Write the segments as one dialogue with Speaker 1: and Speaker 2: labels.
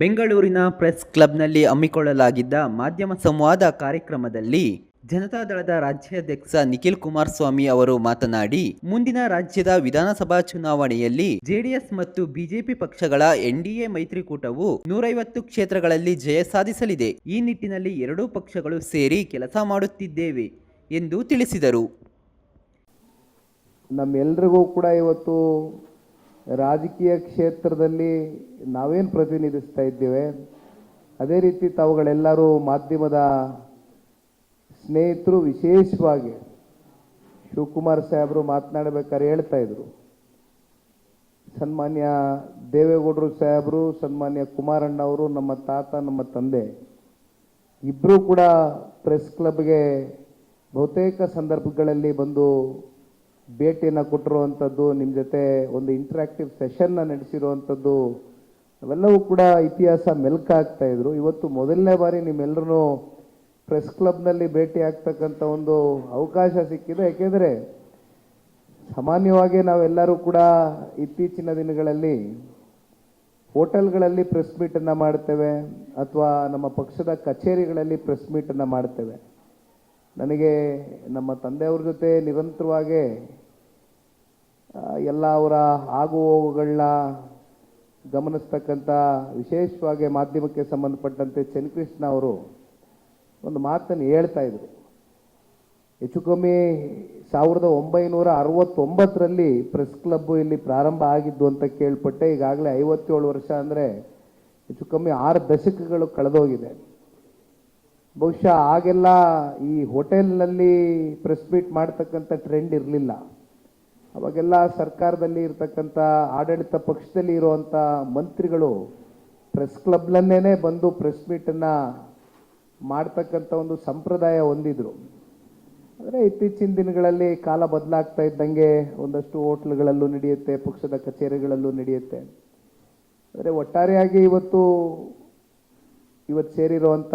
Speaker 1: ಬೆಂಗಳೂರಿನ ಪ್ರೆಸ್ ಕ್ಲಬ್ನಲ್ಲಿ ಹಮ್ಮಿಕೊಳ್ಳಲಾಗಿದ್ದ ಮಾಧ್ಯಮ ಸಂವಾದ ಕಾರ್ಯಕ್ರಮದಲ್ಲಿ ಜನತಾದಳದ ರಾಜ್ಯಾಧ್ಯಕ್ಷ ನಿಖಿಲ್ ಕುಮಾರಸ್ವಾಮಿ ಅವರು ಮಾತನಾಡಿ, ಮುಂದಿನ ರಾಜ್ಯದ ವಿಧಾನಸಭಾ ಚುನಾವಣೆಯಲ್ಲಿ ಜೆಡಿಎಸ್ ಮತ್ತು ಬಿಜೆಪಿ ಪಕ್ಷಗಳ ಎನ್ಡಿಎ ಮೈತ್ರಿಕೂಟವು ನೂರೈವತ್ತು ಕ್ಷೇತ್ರಗಳಲ್ಲಿ ಜಯ ಸಾಧಿಸಲಿದೆ. ಈ ನಿಟ್ಟಿನಲ್ಲಿ ಎರಡೂ ಪಕ್ಷಗಳು ಸೇರಿ ಕೆಲಸ ಮಾಡುತ್ತಿದ್ದೇವೆ ಎಂದು ತಿಳಿಸಿದರು.
Speaker 2: ನಮ್ಮೆಲ್ಲರಿಗೂ ಕೂಡ ಇವತ್ತು ರಾಜಕೀಯ ಕ್ಷೇತ್ರದಲ್ಲಿ ನಾವೇನು ಪ್ರತಿನಿಧಿಸ್ತಾ ಇದ್ದೇವೆ? ಅದೇ ರೀತಿ ತಾವುಗಳೆಲ್ಲರೂ ಮಾಧ್ಯಮದ ಸ್ನೇಹಿತರು ವಿಶೇಷವಾಗಿ ಶಿವಕುಮಾರ್ ಸಾಹೇಬರು ಮಾತನಾಡಬೇಕಾದ್ರೆ ಹೇಳ್ತಾ ಇದ್ರು. ಸನ್ಮಾನ್ಯ ದೇವೇಗೌಡರು ಸಾಹೇಬರು, ಸನ್ಮಾನ್ಯ ಕುಮಾರಣ್ಣ ಅವರು, ನಮ್ಮ ತಾತ, ನಮ್ಮ ತಂದೆ ಇಬ್ಬರೂ ಕೂಡ ಪ್ರೆಸ್ ಕ್ಲಬ್ಗೆ ಬಹುತೇಕ ಸಂದರ್ಭಗಳಲ್ಲಿ ಬಂದು ಭೇಟಿಯನ್ನು ಕೊಟ್ಟಿರುವಂಥದ್ದು ನಿಮ್ಮ ಜೊತೆ ಒಂದು ಇಂಟ್ರಾಕ್ಟಿವ್ ಸೆಷನ್ನ ನಡೆಸಿರುವಂಥದ್ದು ಅವೆಲ್ಲವೂ ಕೂಡ ಇತಿಹಾಸ ಮೆಲ್ಕಾಗ್ತಾ ಇದ್ರು. ಇವತ್ತು ಮೊದಲನೇ ಬಾರಿ ನಿಮ್ಮೆಲ್ಲರೂ ಪ್ರೆಸ್ ಕ್ಲಬ್ನಲ್ಲಿ ಭೇಟಿ ಆಗ್ತಕ್ಕಂಥ ಒಂದು ಅವಕಾಶ ಸಿಕ್ಕಿದೆ. ಯಾಕೆಂದರೆ ಸಾಮಾನ್ಯವಾಗಿ ನಾವೆಲ್ಲರೂ ಕೂಡ ಇತ್ತೀಚಿನ ದಿನಗಳಲ್ಲಿ ಹೋಟೆಲ್ಗಳಲ್ಲಿ ಪ್ರೆಸ್ ಮೀಟನ್ನು ಮಾಡ್ತೇವೆ, ಅಥವಾ ನಮ್ಮ ಪಕ್ಷದ ಕಚೇರಿಗಳಲ್ಲಿ ಪ್ರೆಸ್ ಮೀಟನ್ನು ಮಾಡ್ತೇವೆ. ನನಗೆ ನಮ್ಮ ತಂದೆಯವ್ರ ಜೊತೆ ನಿರಂತರವಾಗಿ ಎಲ್ಲ ಅವರ ಆಗು ಹೋಗುಗಳನ್ನ ಗಮನಿಸ್ತಕ್ಕಂಥ ವಿಶೇಷವಾಗಿ ಮಾಧ್ಯಮಕ್ಕೆ ಸಂಬಂಧಪಟ್ಟಂತೆ ಚನ್ನಕೃಷ್ಣ ಅವರು ಒಂದು ಮಾತನ್ನು ಹೇಳ್ತಾ ಇದ್ರು. ಹೆಚ್ಚು ಕಮ್ಮಿ ಸಾವಿರದ ಒಂಬೈನೂರ ಅರವತ್ತೊಂಬತ್ತರಲ್ಲಿ ಪ್ರೆಸ್ ಕ್ಲಬ್ಬು ಇಲ್ಲಿ ಪ್ರಾರಂಭ ಆಗಿದ್ದು ಅಂತ ಕೇಳ್ಪಟ್ಟೆ. ಈಗಾಗಲೇ ಐವತ್ತೇಳು ವರ್ಷ ಅಂದರೆ ಹೆಚ್ಚು ಕಮ್ಮಿ ಆರು ದಶಕಗಳು ಕಳೆದೋಗಿದೆ. ಬಹುಶಃ ಆಗೆಲ್ಲ ಈ ಹೋಟೆಲ್ನಲ್ಲಿ ಪ್ರೆಸ್ ಮೀಟ್ ಮಾಡ್ತಕ್ಕಂಥ ಟ್ರೆಂಡ್ ಇರಲಿಲ್ಲ. ಅವಾಗೆಲ್ಲ ಸರ್ಕಾರದಲ್ಲಿ ಇರ್ತಕ್ಕಂಥ ಆಡಳಿತ ಪಕ್ಷದಲ್ಲಿ ಇರುವಂಥ ಮಂತ್ರಿಗಳು ಪ್ರೆಸ್ ಕ್ಲಬ್ನಲ್ಲೇ ಬಂದು ಪ್ರೆಸ್ ಮೀಟನ್ನು ಮಾಡ್ತಕ್ಕಂಥ ಒಂದು ಸಂಪ್ರದಾಯ ಹೊಂದಿದ್ರು. ಆದರೆ ಇತ್ತೀಚಿನ ದಿನಗಳಲ್ಲಿ ಕಾಲ ಬದಲಾಗ್ತಾ ಇದ್ದಂಗೆ ಒಂದಷ್ಟು ಹೋಟ್ಲ್ಗಳಲ್ಲೂ ನಡೆಯುತ್ತೆ, ಪಕ್ಷದ ಕಚೇರಿಗಳಲ್ಲೂ ನಡೆಯುತ್ತೆ. ಆದರೆ ಒಟ್ಟಾರೆಯಾಗಿ ಇವತ್ತು ಇವತ್ತು ಸೇರಿರುವಂಥ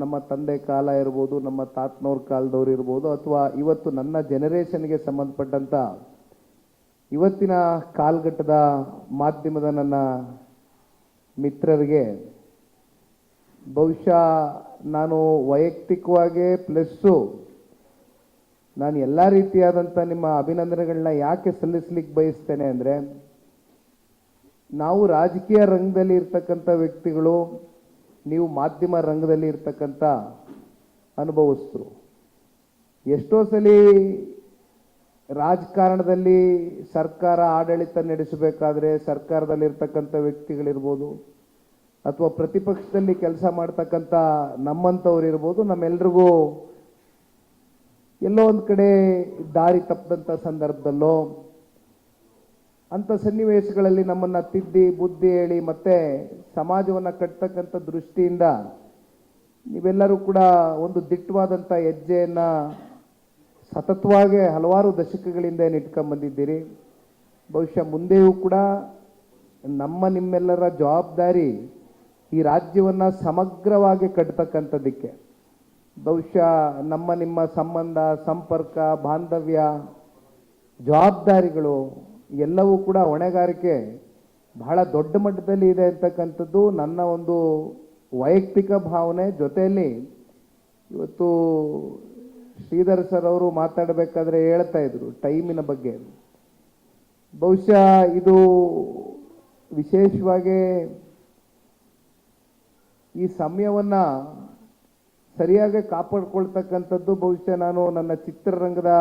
Speaker 2: ನಮ್ಮ ತಂದೆ ಕಾಲ ಇರ್ಬೋದು, ನಮ್ಮ ತಾತನವ್ರ ಕಾಲದವ್ರು ಇರ್ಬೋದು, ಅಥವಾ ಇವತ್ತು ನನ್ನ ಜನರೇಷನ್ಗೆ ಸಂಬಂಧಪಟ್ಟಂಥ ಇವತ್ತಿನ ಕಾಲಘಟ್ಟದ ಮಾಧ್ಯಮದ ನನ್ನ ಮಿತ್ರರಿಗೆ ಬಹುಶಃ ನಾನು ವೈಯಕ್ತಿಕವಾಗಿ ಪ್ಲಸ್ಸು ನಾನು ಎಲ್ಲ ರೀತಿಯಾದಂಥ ನಿಮ್ಮ ಅಭಿನಂದನೆಗಳನ್ನ ಯಾಕೆ ಸಲ್ಲಿಸ್ಲಿಕ್ಕೆ ಬಯಸ್ತೇನೆ ಅಂದರೆ, ನಾವು ರಾಜಕೀಯ ರಂಗದಲ್ಲಿ ಇರ್ತಕ್ಕಂಥ ವ್ಯಕ್ತಿಗಳು ನೀವು ಮಾಧ್ಯಮ ರಂಗದಲ್ಲಿ ಇರ್ತಕ್ಕಂಥ ಅನುಭವಿಸ್ತರು ಎಷ್ಟೋ ಸಲ ರಾಜಕಾರಣದಲ್ಲಿ ಸರ್ಕಾರ ಆಡಳಿತ ನಡೆಸಬೇಕಾದ್ರೆ ಸರ್ಕಾರದಲ್ಲಿರ್ತಕ್ಕಂಥ ವ್ಯಕ್ತಿಗಳಿರ್ಬೋದು, ಅಥವಾ ಪ್ರತಿಪಕ್ಷದಲ್ಲಿ ಕೆಲಸ ಮಾಡ್ತಕ್ಕಂಥ ನಮ್ಮಂಥವ್ರು ಇರ್ಬೋದು, ನಮ್ಮೆಲ್ರಿಗೂ ಎಲ್ಲೋ ಒಂದು ಕಡೆ ದಾರಿ ತಪ್ಪದಂಥ ಸಂದರ್ಭದಲ್ಲೋ ಅಂಥ ಸನ್ನಿವೇಶಗಳಲ್ಲಿ ನಮ್ಮನ್ನು ತಿದ್ದಿ, ಬುದ್ಧಿ ಹೇಳಿ ಮತ್ತೆ ಸಮಾಜವನ್ನು ಕಟ್ತಕ್ಕಂಥ ದೃಷ್ಟಿಯಿಂದ ನೀವೆಲ್ಲರೂ ಕೂಡ ಒಂದು ದಿಟ್ಟವಾದಂಥ ಹೆಜ್ಜೆಯನ್ನು ಸತತವಾಗಿ ಹಲವಾರು ದಶಕಗಳಿಂದ ಏನು ಇಟ್ಕೊಂಬಂದಿದ್ದೀರಿ. ಬಹುಶಃ ಮುಂದೆಯೂ ಕೂಡ ನಮ್ಮ ನಿಮ್ಮೆಲ್ಲರ ಜವಾಬ್ದಾರಿ ಈ ರಾಜ್ಯವನ್ನು ಸಮಗ್ರವಾಗಿ ಕಟ್ತಕ್ಕಂಥದ್ದಕ್ಕೆ. ಬಹುಶಃ ನಮ್ಮ ನಿಮ್ಮ ಸಂಬಂಧ, ಸಂಪರ್ಕ, ಬಾಂಧವ್ಯ, ಜವಾಬ್ದಾರಿಗಳು ಎಲ್ಲವೂ ಕೂಡ ಹೊಣೆಗಾರಿಕೆ ಬಹಳ ದೊಡ್ಡ ಮಟ್ಟದಲ್ಲಿ ಇದೆ ಅಂತಕ್ಕಂಥದ್ದು ನನ್ನ ಒಂದು ವೈಯಕ್ತಿಕ ಭಾವನೆ. ಜೊತೆಯಲ್ಲಿ ಇವತ್ತು ಶ್ರೀಧರ್ ಸರ್ ಅವರು ಮಾತಾಡಬೇಕಾದ್ರೆ ಹೇಳ್ತಾ ಇದ್ರು ಟೈಮಿನ ಬಗ್ಗೆ. ಬಹುಶಃ ಇದು ವಿಶೇಷವಾಗಿ ಈ ಸಮಯವನ್ನು ಸರಿಯಾಗಿ ಕಾಪಾಡ್ಕೊಳ್ತಕ್ಕಂಥದ್ದು ಬಹುಶಃ ನಾನು ನನ್ನ ಚಿತ್ರರಂಗದ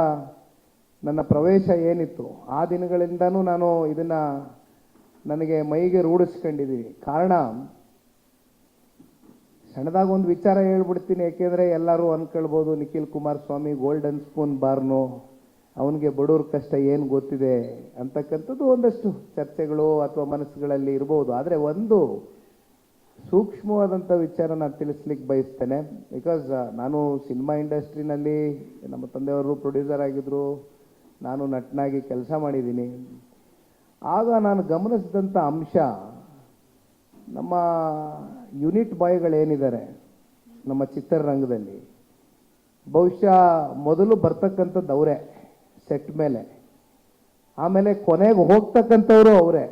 Speaker 2: ನನ್ನ ಪ್ರವೇಶ ಏನಿತ್ತು? ಆ ದಿನಗಳಿಂದನೂ ನಾನು ಇದನ್ನು ನನಗೆ ಮೈಗೆ ರೂಢಿಸ್ಕೊಂಡಿದ್ದೀನಿ. ಕಾರಣ, ಸಣ್ಣದಾಗ ಒಂದು ವಿಚಾರ ಹೇಳ್ಬಿಡ್ತೀನಿ. ಏಕೆಂದರೆ ಎಲ್ಲರೂ ಅಂದ್ಕೊಳ್ಬೋದು Nikhil Kumaraswamy golden spoon born, ಅವನಿಗೆ ಬಡವ್ರ ಕಷ್ಟ ಏನು ಗೊತ್ತಿದೆ ಅಂತಕ್ಕಂಥದ್ದು ಒಂದಷ್ಟು ಚರ್ಚೆಗಳು ಅಥವಾ ಮನಸ್ಸುಗಳಲ್ಲಿ ಇರ್ಬೋದು. ಆದರೆ ಒಂದು ಸೂಕ್ಷ್ಮವಾದಂಥ ವಿಚಾರ ನಾನು ತಿಳಿಸ್ಲಿಕ್ಕೆ ಬಯಸ್ತೇನೆ. ಬಿಕಾಸ್ ನಾನು ಸಿನಿಮಾ ಇಂಡಸ್ಟ್ರಿನಲ್ಲಿ, ನಮ್ಮ ತಂದೆಯವರು ಪ್ರೊಡ್ಯೂಸರ್ ಆಗಿದ್ದರು ನಾನು ನಟನಾಗಿ ಕೆಲಸ ಮಾಡಿದ್ದೀನಿ. ಆಗ ನಾನು ಗಮನಿಸಿದಂಥ ಅಂಶ, ನಮ್ಮ ಯೂನಿಟ್ ಬಾಯ್ಗಳೇನಿದ್ದಾರೆ ನಮ್ಮ ಚಿತ್ರರಂಗದಲ್ಲಿ, ಬಹುಶಃ ಮೊದಲು ಬರ್ತಕ್ಕಂಥದ್ದು ಅವರೇ, ಸೆಟ್ ಮೇಲೆ. ಆಮೇಲೆ ಕೊನೆಗೆ ಹೋಗ್ತಕ್ಕಂಥವ್ರು ಅವರೇ.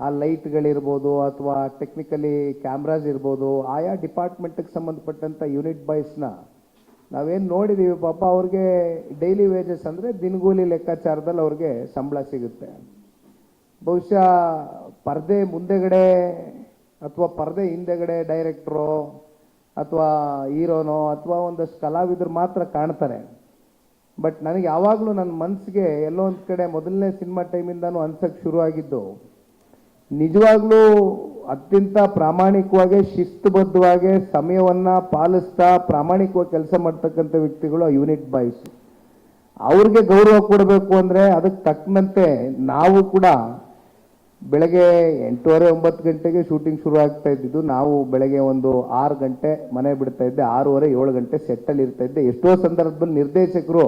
Speaker 2: ಆ ಲೈಟ್ಗಳಿರ್ಬೋದು ಅಥವಾ ಟೆಕ್ನಿಕಲಿ ಕ್ಯಾಮ್ರಾಸ್ ಇರ್ಬೋದು, ಆಯಾ ಡಿಪಾರ್ಟ್ಮೆಂಟಿಗೆ ಸಂಬಂಧಪಟ್ಟಂಥ ಯೂನಿಟ್ ಬಾಯ್ಸ್ನ ನಾವೇನು ನೋಡಿದ್ದೀವಿ ಪಾಪ ಅವ್ರಿಗೆ ಡೈಲಿ ವೇಜಸ್ ಅಂದರೆ ದಿನಗೂಲಿ ಲೆಕ್ಕಾಚಾರದಲ್ಲಿ ಅವ್ರಿಗೆ ಸಂಬಳ ಸಿಗುತ್ತೆ. ಬಹುಶಃ ಪರದೆ ಮುಂದೆಗಡೆ ಅಥವಾ ಪರದೆ ಹಿಂದೆಗಡೆ ಡೈರೆಕ್ಟ್ರು ಅಥವಾ ಹೀರೋನೋ ಅಥವಾ ಒಂದಷ್ಟು ಕಲಾವಿದರು ಮಾತ್ರ ಕಾಣ್ತಾರೆ. ಬಟ್ ನನಗೆ ಯಾವಾಗಲೂ ನನ್ನ ಮನಸ್ಸಿಗೆ ಎಲ್ಲೋ ಒಂದು ಕಡೆ ಮೊದಲನೇ ಸಿನಿಮಾ ಟೈಮಿಂದನೂ ಅನ್ಸಕ್ಕೆ ಶುರುವಾಗಿದ್ದು. ನಿಜವಾಗ್ಲೂ ಅತ್ಯಂತ ಪ್ರಾಮಾಣಿಕವಾಗಿ, ಶಿಸ್ತುಬದ್ಧವಾಗಿ ಸಮಯವನ್ನು ಪಾಲಿಸ್ತಾ ಪ್ರಾಮಾಣಿಕವಾಗಿ ಕೆಲಸ ಮಾಡ್ತಕ್ಕಂಥ ವ್ಯಕ್ತಿಗಳು ಯೂನಿಟ್ ಬಾಯ್ಸ್. ಅವ್ರಿಗೆ ಗೌರವ ಕೊಡಬೇಕು ಅಂದರೆ ಅದಕ್ಕೆ ತಕ್ಕಂತೆ ನಾವು ಕೂಡ ಬೆಳಗ್ಗೆ ಎಂಟೂವರೆ ಒಂಬತ್ತು ಗಂಟೆಗೆ ಶೂಟಿಂಗ್ ಶುರು ಆಗ್ತಾ ಇದ್ದಿದ್ದು, ನಾವು ಬೆಳಗ್ಗೆ ಒಂದು ಆರು ಗಂಟೆ ಮನೆ ಬಿಡ್ತಾ ಇದ್ದೆ, ಆರೂವರೆ, ಏಳು ಗಂಟೆ ಸೆಟ್ಟಲ್ಲಿ ಇರ್ತಾ ಇದ್ದೆ. ಎಷ್ಟೋ ಸಂದರ್ಭದಲ್ಲಿ ನಿರ್ದೇಶಕರು,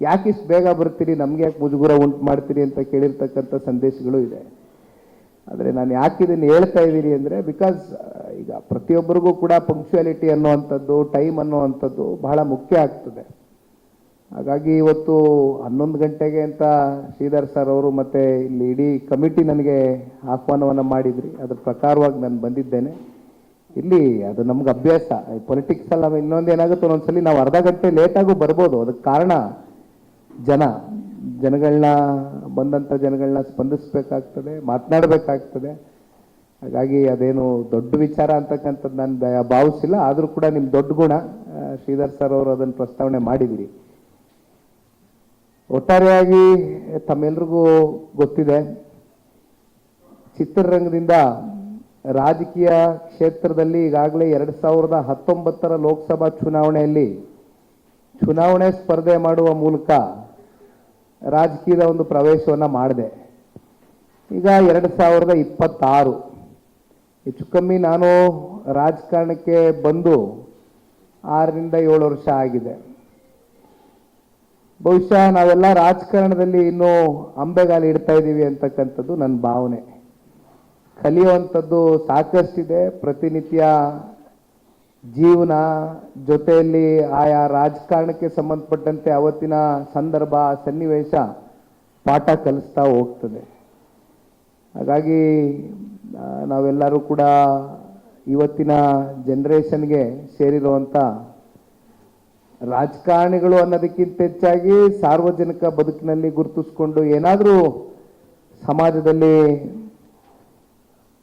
Speaker 2: ಯಾಕೆ ಇಷ್ಟು ಬೇಗ ಬರ್ತೀರಿ? ನಮ್ಗೆ ಯಾಕೆ ಮುಜುಗುರ ಉಂಟು ಮಾಡ್ತೀರಿ? ಅಂತ ಕೇಳಿರ್ತಕ್ಕಂಥ ಸಂದೇಶಗಳು ಇದೆ. ಆದರೆ ನಾನು ಯಾಕೆ ಇದನ್ನು ಹೇಳ್ತಾ ಇದ್ದೀನಿ ಅಂದರೆ ಬಿಕಾಸ್ ಈಗ ಪ್ರತಿಯೊಬ್ಬರಿಗೂ ಕೂಡ ಪಂಕ್ಚುಯಾಲಿಟಿ ಅನ್ನುವಂಥದ್ದು ಟೈಮ್ ಅನ್ನುವಂಥದ್ದು ಬಹಳ ಮುಖ್ಯ ಆಗ್ತದೆ. ಹಾಗಾಗಿ ಇವತ್ತು ಹನ್ನೊಂದು ಗಂಟೆಗೆ ಅಂತ ಶ್ರೀಧರ್ ಸರ್ ಅವರು ಮತ್ತು ಇಲ್ಲಿ ಇಡೀ ಕಮಿಟಿ ನನಗೆ ಆಹ್ವಾನವನ್ನು ಮಾಡಿದ್ರಿ. ಅದ್ರ ಪ್ರಕಾರವಾಗಿ ನಾನು ಬಂದಿದ್ದೇನೆ. ಇಲ್ಲಿ ಅದು ನಮ್ಗೆ ಅಭ್ಯಾಸ. ಪೊಲಿಟಿಕ್ಸ್ ಅಲ್ಲ ಇನ್ನೊಂದು ಏನಾಗುತ್ತೆ ಒಂದೊಂದ್ಸಲಿ ನಾವು ಅರ್ಧ ಗಂಟೆ ಲೇಟಾಗೂ ಬರ್ಬೋದು. ಅದಕ್ಕೆ ಕಾರಣ ಜನ. ಜನಗಳನ್ನ ಬಂದಂಥ ಜನಗಳನ್ನ ಸ್ಪಂದಿಸ್ಬೇಕಾಗ್ತದೆ, ಮಾತನಾಡಬೇಕಾಗ್ತದೆ. ಹಾಗಾಗಿ ಅದೇನು ದೊಡ್ಡ ವಿಚಾರ ಅಂತಕ್ಕಂಥದ್ದು ನಾನು ಭಾವಿಸಿಲ್ಲ. ಆದರೂ ಕೂಡ ನಿಮ್ಮ ದೊಡ್ಡ ಗುಣ ಶ್ರೀಧರ್ ಸರ್ ಅವರು ಅದನ್ನು ಪ್ರಸ್ತಾವನೆ ಮಾಡಿದಿರಿ. ಒಟ್ಟಾರೆಯಾಗಿ ತಮ್ಮೆಲ್ರಿಗೂ ಗೊತ್ತಿದೆ, ಚಿತ್ರರಂಗದಿಂದ ರಾಜಕೀಯ ಕ್ಷೇತ್ರದಲ್ಲಿ ಈಗಾಗಲೇ ಎರಡು ಸಾವಿರದ ಹತ್ತೊಂಬತ್ತರ ಲೋಕಸಭಾ ಚುನಾವಣೆಯಲ್ಲಿ ಚುನಾವಣೆ ಸ್ಪರ್ಧೆ ಮಾಡುವ ಮೂಲಕ ರಾಜಕೀಯದ ಒಂದು ಪ್ರವೇಶವನ್ನು ಮಾಡಿದೆ. ಈಗ ಎರಡು ಸಾವಿರದ ಇಪ್ಪತ್ತಾರು ಹೆಚ್ಚು ಕಮ್ಮಿ ನಾನು ರಾಜಕಾರಣಕ್ಕೆ ಬಂದು ಆರರಿಂದ ಏಳು ವರ್ಷ ಆಗಿದೆ. ಬಹುಶಃ ನಾವೆಲ್ಲ ರಾಜಕಾರಣದಲ್ಲಿ ಇನ್ನೂ ಅಂಬೆಗಾಲು ಇಡ್ತಾ ಇದ್ದೀವಿ ಅಂತಕ್ಕಂಥದ್ದು ನನ್ನ ಭಾವನೆ. ಕಲಿಯುವಂಥದ್ದು ಸಾಕಷ್ಟಿದೆ, ಪ್ರತಿನಿತ್ಯ ಜೀವನ ಜೊತೆಯಲ್ಲಿ ಆಯಾ ರಾಜಕಾರಣಕ್ಕೆ ಸಂಬಂಧಪಟ್ಟಂತೆ ಅವತ್ತಿನ ಸಂದರ್ಭ, ಸನ್ನಿವೇಶ ಪಾಠ ಕಲಿಸ್ತಾ ಹೋಗ್ತದೆ. ಹಾಗಾಗಿ ನಾವೆಲ್ಲರೂ ಕೂಡ ಇವತ್ತಿನ ಜನ್ರೇಷನ್ಗೆ ಸೇರಿರುವಂಥ ರಾಜಕಾರಣಿಗಳು ಅನ್ನೋದಕ್ಕಿಂತ ಹೆಚ್ಚಾಗಿ ಸಾರ್ವಜನಿಕ ಬದುಕಿನಲ್ಲಿ ಗುರುತಿಸ್ಕೊಂಡು ಏನಾದರೂ ಸಮಾಜದಲ್ಲಿ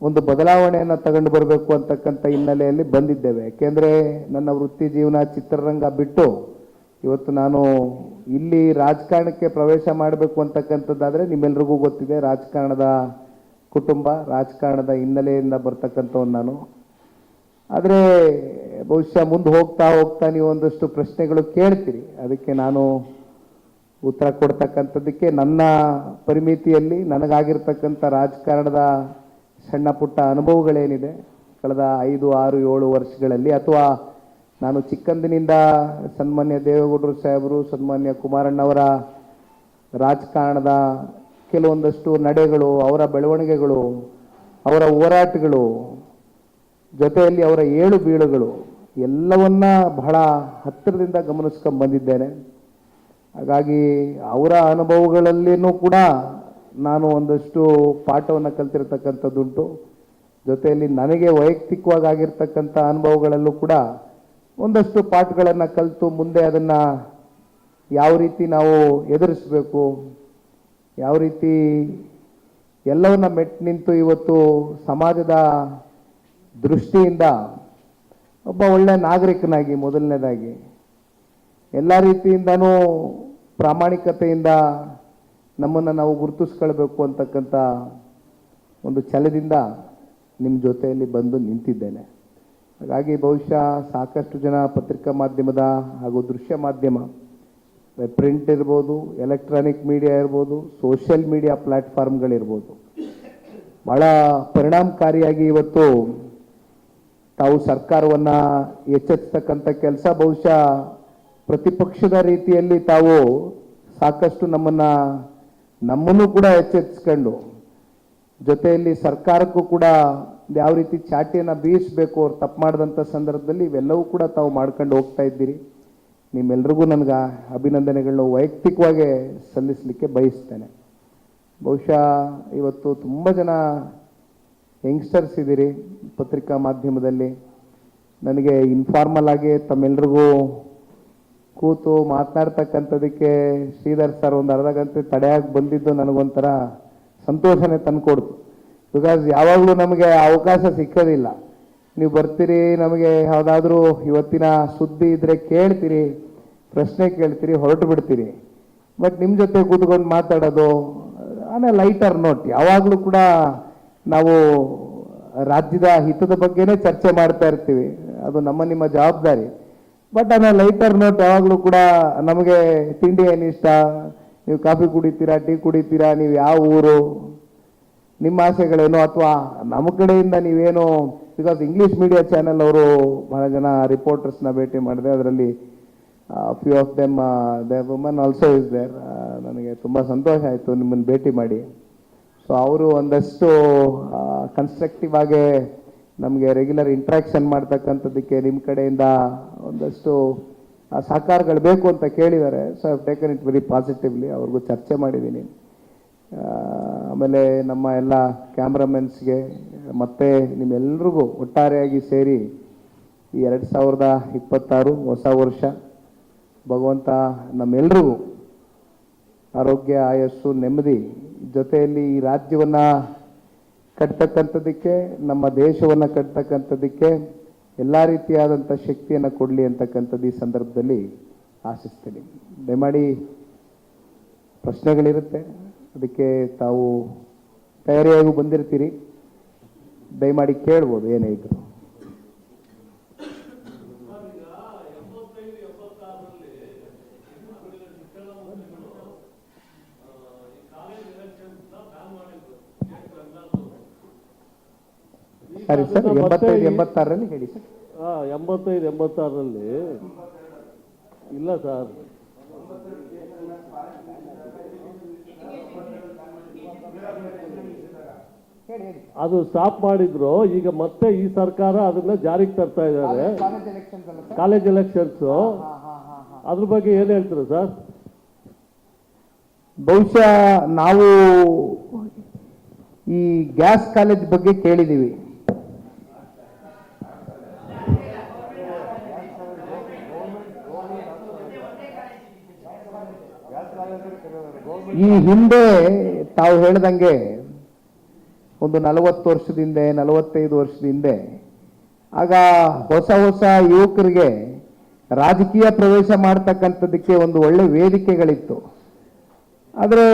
Speaker 2: ಒಂದು ಬದಲಾವಣೆಯನ್ನು ತಗೊಂಡು ಬರಬೇಕು ಅಂತಕ್ಕಂಥ ಹಿನ್ನೆಲೆಯಲ್ಲಿ ಬಂದಿದ್ದೇವೆ. ಯಾಕೆಂದರೆ ನನ್ನ ವೃತ್ತಿ ಜೀವನ ಚಿತ್ರರಂಗ ಬಿಟ್ಟು ಇವತ್ತು ನಾನು ಇಲ್ಲಿ ರಾಜಕಾರಣಕ್ಕೆ ಪ್ರವೇಶ ಮಾಡಬೇಕು ಅಂತಕ್ಕಂಥದ್ದಾದರೆ ನಿಮ್ಮೆಲ್ರಿಗೂ ಗೊತ್ತಿದೆ, ರಾಜಕಾರಣದ ಕುಟುಂಬ, ರಾಜಕಾರಣದ ಹಿನ್ನೆಲೆಯಿಂದ ಬರ್ತಕ್ಕಂಥವ್ನು ನಾನು. ಆದರೆ ಬಹುಶಃ ಮುಂದೆ ಹೋಗ್ತಾ ಹೋಗ್ತಾ ನೀವು ಒಂದಷ್ಟು ಪ್ರಶ್ನೆಗಳು ಕೇಳ್ತೀರಿ. ಅದಕ್ಕೆ ನಾನು ಉತ್ತರ ಕೊಡ್ತಕ್ಕಂಥದ್ದಕ್ಕೆ ನನ್ನ ಪರಿಮಿತಿಯಲ್ಲಿ ನನಗಾಗಿರ್ತಕ್ಕಂಥ ರಾಜಕಾರಣದ ಸಣ್ಣ ಪುಟ್ಟ ಅನುಭವಗಳೇನಿದೆ, ಕಳೆದ ಐದು, ಆರು, ಏಳು ವರ್ಷಗಳಲ್ಲಿ, ಅಥವಾ ನಾನು ಚಿಕ್ಕಂದಿನಿಂದ ಸನ್ಮಾನ್ಯ ದೇವೇಗೌಡರು ಸಾಹೇಬರು, ಸನ್ಮಾನ್ಯ ಕುಮಾರಣ್ಣವರ ರಾಜಕಾರಣದ ಕೆಲವೊಂದಷ್ಟು ನಡೆಗಳು, ಅವರ ಬೆಳವಣಿಗೆಗಳು, ಅವರ ಹೋರಾಟಗಳು, ಜೊತೆಯಲ್ಲಿ ಅವರ ಏಳು ಬೀಳುಗಳು, ಎಲ್ಲವನ್ನ ಬಹಳ ಹತ್ತಿರದಿಂದ ಗಮನಿಸ್ಕೊಂಡು ಬಂದಿದ್ದೇನೆ. ಹಾಗಾಗಿ ಅವರ ಅನುಭವಗಳಲ್ಲಿಯೂ ಕೂಡ ನಾನು ಒಂದಷ್ಟು ಪಾಠವನ್ನು ಕಲ್ತಿರ್ತಕ್ಕಂಥದ್ದುಂಟು ಜೊತೆಯಲ್ಲಿ ನನಗೆ ವೈಯಕ್ತಿಕವಾಗಿ ಆಗಿರ್ತಕ್ಕಂಥ ಅನುಭವಗಳಲ್ಲೂ ಕೂಡ ಒಂದಷ್ಟು ಪಾಠಗಳನ್ನು ಕಲಿತು ಮುಂದೆ ಅದನ್ನು ಯಾವ ರೀತಿ ನಾವು ಎದುರಿಸಬೇಕು, ಯಾವ ರೀತಿ ಎಲ್ಲವನ್ನ ಮೆಟ್ಟು ನಿಂತು ಇವತ್ತು ಸಮಾಜದ ದೃಷ್ಟಿಯಿಂದ ಒಬ್ಬ ಒಳ್ಳೆಯ ನಾಗರಿಕನಾಗಿ, ಮೊದಲನೇದಾಗಿ. ಎಲ್ಲ ರೀತಿಯಿಂದನೂ ಪ್ರಾಮಾಣಿಕತೆಯಿಂದ ನಮ್ಮನ್ನು ನಾವು ಗುರುತಿಸ್ಕೊಳ್ಬೇಕು ಅಂತಕ್ಕಂಥ ಒಂದು ಛಲದಿಂದ ನಿಮ್ಮ ಜೊತೆಯಲ್ಲಿ ಬಂದು ನಿಂತಿದ್ದೇನೆ. ಹಾಗಾಗಿ ಬಹುಶಃ ಸಾಕಷ್ಟು ಜನ ಪತ್ರಿಕಾ ಮಾಧ್ಯಮದ ಹಾಗೂ ದೃಶ್ಯ ಮಾಧ್ಯಮ, ಪ್ರಿಂಟ್ ಇರ್ಬೋದು, ಎಲೆಕ್ಟ್ರಾನಿಕ್ ಮೀಡಿಯಾ ಇರ್ಬೋದು, ಸೋಷಿಯಲ್ ಮೀಡಿಯಾ ಪ್ಲ್ಯಾಟ್ಫಾರ್ಮ್ಗಳಿರ್ಬೋದು ಭಾಳ ಪರಿಣಾಮಕಾರಿಯಾಗಿ ಇವತ್ತು ತಾವು ಸರ್ಕಾರವನ್ನು ಎಚ್ಚರಿಸ್ತಕ್ಕಂಥ ಕೆಲಸ ಬಹುಶಃ ಪ್ರತಿಪಕ್ಷದ ರೀತಿಯಲ್ಲಿ ತಾವು ಸಾಕಷ್ಟು ನಮ್ಮನ್ನು ನಮ್ಮನ್ನು ಕೂಡ ಎಚ್ಚರಿಸ್ಕೊಂಡು ಜೊತೆಯಲ್ಲಿ ಸರ್ಕಾರಕ್ಕೂ ಕೂಡ ಯಾವ ರೀತಿ ಚಾಟಿಯನ್ನು ಬೀಸಬೇಕು ಅವ್ರು ತಪ್ಪು ಮಾಡಿದಂಥ ಸಂದರ್ಭದಲ್ಲಿ ಇವೆಲ್ಲವೂ ಕೂಡ ತಾವು ಮಾಡ್ಕೊಂಡು ಹೋಗ್ತಾ ಇದ್ದೀರಿ. ನಿಮ್ಮೆಲ್ರಿಗೂ ನನಗೆ ಅಭಿನಂದನೆಗಳನ್ನು ವೈಯಕ್ತಿಕವಾಗಿ ಸಲ್ಲಿಸಲಿಕ್ಕೆ ಬಯಸ್ತೇನೆ. ಬಹುಶಃ ಇವತ್ತು ತುಂಬ ಜನ ಯಂಗ್ಸ್ಟರ್ಸ್ ಇದ್ದೀರಿ ಪತ್ರಿಕಾ ಮಾಧ್ಯಮದಲ್ಲಿ. ನನಗೆ ಇನ್ಫಾರ್ಮಲ್ ಆಗಿ ತಮ್ಮೆಲ್ರಿಗೂ ಕೂತು ಮಾತನಾಡ್ತಕ್ಕಂಥದಕ್ಕೆ ಶ್ರೀಧರ್ ಸರ್ ಒಂದು ಅರ್ಧ ಗಂಟೆ ತಡೆಯಾಗಿ ಬಂದಿದ್ದು ನನಗೊಂಥರ ಸಂತೋಷನೇ ತಂದುಕೊಡ್ತು. ಬಿಕಾಸ್ ಯಾವಾಗಲೂ ನಮಗೆ ಅವಕಾಶ ಸಿಕ್ಕೋದಿಲ್ಲ. ನೀವು ಬರ್ತೀರಿ, ನಮಗೆ ಯಾವುದಾದ್ರೂ ಇವತ್ತಿನ ಸುದ್ದಿ ಇದ್ದರೆ ಕೇಳ್ತೀರಿ, ಪ್ರಶ್ನೆ ಕೇಳ್ತೀರಿ, ಹೊರಟು ಬಿಡ್ತೀರಿ. ಬಟ್ ನಿಮ್ಮ ಜೊತೆ ಕೂತ್ಕೊಂಡು ಮಾತಾಡೋದು ಆಮೇಲೆ ಲೈಟರ್ ನೋಟ್ ಯಾವಾಗಲೂ ಕೂಡ ನಾವು ರಾಜ್ಯದ ಹಿತದ ಬಗ್ಗೆನೇ ಚರ್ಚೆ ಮಾಡ್ತಾ ಇರ್ತೀವಿ. ಅದು ನಮ್ಮ ನಿಮ್ಮ ಜವಾಬ್ದಾರಿ. ಬಟ್ ಆನ್ ಲೈಟರ್ ನೋಟ್ ಯಾವಾಗಲೂ ಕೂಡ ನಮಗೆ ತಿಂಡಿ ಏನು ಇಷ್ಟ. ನೀವು ಕಾಫಿ ಕುಡಿತೀರಾ, ಟೀ ಕುಡಿತೀರಾ, ನೀವು ಯಾವ ಊರು, ನಿಮ್ಮ ಆಸೆಗಳೇನು ಅಥವಾ ನಮ್ಮ ಕಡೆಯಿಂದ ನೀವೇನು ಬಿಕಾಸ್ ಇಂಗ್ಲೀಷ್ ಮೀಡಿಯಾ ಚಾನೆಲ್ ಅವರು ಬಹಳ ಜನ ರಿಪೋರ್ಟರ್ಸ್ನ ಭೇಟಿ ಮಾಡಿದೆ. ಅದರಲ್ಲಿ few of them the woman also is there ನನಗೆ ತುಂಬ ಸಂತೋಷ ಆಯಿತು ನಿಮ್ಮನ್ನು ಭೇಟಿ ಮಾಡಿ. ಸೊ ಅವರು ಒಂದಷ್ಟು ಕನ್ಸ್ಟ್ರಕ್ಟಿವ್ ಆಗಿ ನಮಗೆ ರೆಗ್ಯುಲರ್ ಇಂಟ್ರಾಕ್ಷನ್ ಮಾಡ್ತಕ್ಕಂಥದ್ದಕ್ಕೆ ನಿಮ್ಮ ಕಡೆಯಿಂದ ಒಂದಷ್ಟು ಸಹಕಾರಗಳು ಬೇಕು ಅಂತ ಕೇಳಿದ್ದಾರೆ. So I taken it very positively ಅವ್ರಿಗೂ ಚರ್ಚೆ ಮಾಡಿದ್ದೀನಿ. ಆಮೇಲೆ ನಮ್ಮ ಎಲ್ಲ ಕ್ಯಾಮ್ರಾಮೆನ್ಸ್ಗೆ, ಮತ್ತು ನಿಮ್ಮೆಲ್ರಿಗೂ ಒಟ್ಟಾರೆಯಾಗಿ ಸೇರಿ ಈ ಎರಡು ಸಾವಿರದ ಇಪ್ಪತ್ತಾರು ಹೊಸ ವರ್ಷ, ಭಗವಂತ ನಮ್ಮೆಲ್ರಿಗೂ ಆರೋಗ್ಯ, ಆಯಸ್ಸು, ನೆಮ್ಮದಿ ಜೊತೆಯಲ್ಲಿ ಈ ರಾಜ್ಯವನ್ನು ಕಟ್ತಕ್ಕಂಥದ್ದಕ್ಕೆ, ನಮ್ಮ ದೇಶವನ್ನು ಕಟ್ತಕ್ಕಂಥದ್ದಕ್ಕೆ ಎಲ್ಲ ರೀತಿಯಾದಂಥ ಶಕ್ತಿಯನ್ನು ಕೊಡಲಿ ಅಂತಕ್ಕಂಥದ್ದು ಈ ಸಂದರ್ಭದಲ್ಲಿ ಆಶಿಸ್ತೀನಿ. ದಯಮಾಡಿ ಪ್ರಶ್ನೆಗಳಿರುತ್ತೆ, ಅದಕ್ಕೆ ತಾವು ತಯಾರಿಯಾಗಿ ಬಂದಿರ್ತೀರಿ. ದಯಮಾಡಿ ಕೇಳ್ಬೋದು, ಏನೇ ಇದ್ರು. ಸರಿ ಸರ್ ಎಂಬತ್ತೈದು ಎಂಬತ್ತಾರರಲ್ಲಿ ಹೇಳಿ ಸರ್.
Speaker 3: ಎಂಬತ್ತೈದು ಎಂಬತ್ತಾರರಲ್ಲಿ ಇಲ್ಲ ಸರ್. ಅದು ಸ್ಟಾಪ್ ಮಾಡಿದ್ರು ಈಗ ಮತ್ತೆ ಈ ಸರ್ಕಾರ ಅದನ್ನ ಜಾರಿಗೆ ತರ್ತಾ ಇದ್ದಾರೆ. ಕಾಲೇಜ್ ಎಲೆಕ್ಷನ್ಸ್ ಅದ್ರ ಬಗ್ಗೆ ಏನ್ ಹೇಳ್ತೀರಾ ಸರ್?
Speaker 2: ಬಹುಶಃ ನಾವು ಈ ಗ್ಯಾಸ್ ಕಾಲೇಜ್ ಬಗ್ಗೆ ಕೇಳಿದ್ದೀವಿ ಈ ಹಿಂದೆ ತಾವು ಹೇಳ್ದಂಗೆ ಒಂದು ನಲವತ್ತು ವರ್ಷದ ಹಿಂದೆ ನಲವತ್ತೈದು ವರ್ಷದ ಹಿಂದೆ ಆಗ ಹೊಸ ಹೊಸ ಯುವಕರಿಗೆ ರಾಜಕೀಯ ಪ್ರವೇಶ ಮಾಡ್ತಕ್ಕಂಥದ್ದಕ್ಕೆ ಒಂದು ಒಳ್ಳೆ ವೇದಿಕೆಗಳಿತ್ತು. ಆದರೆ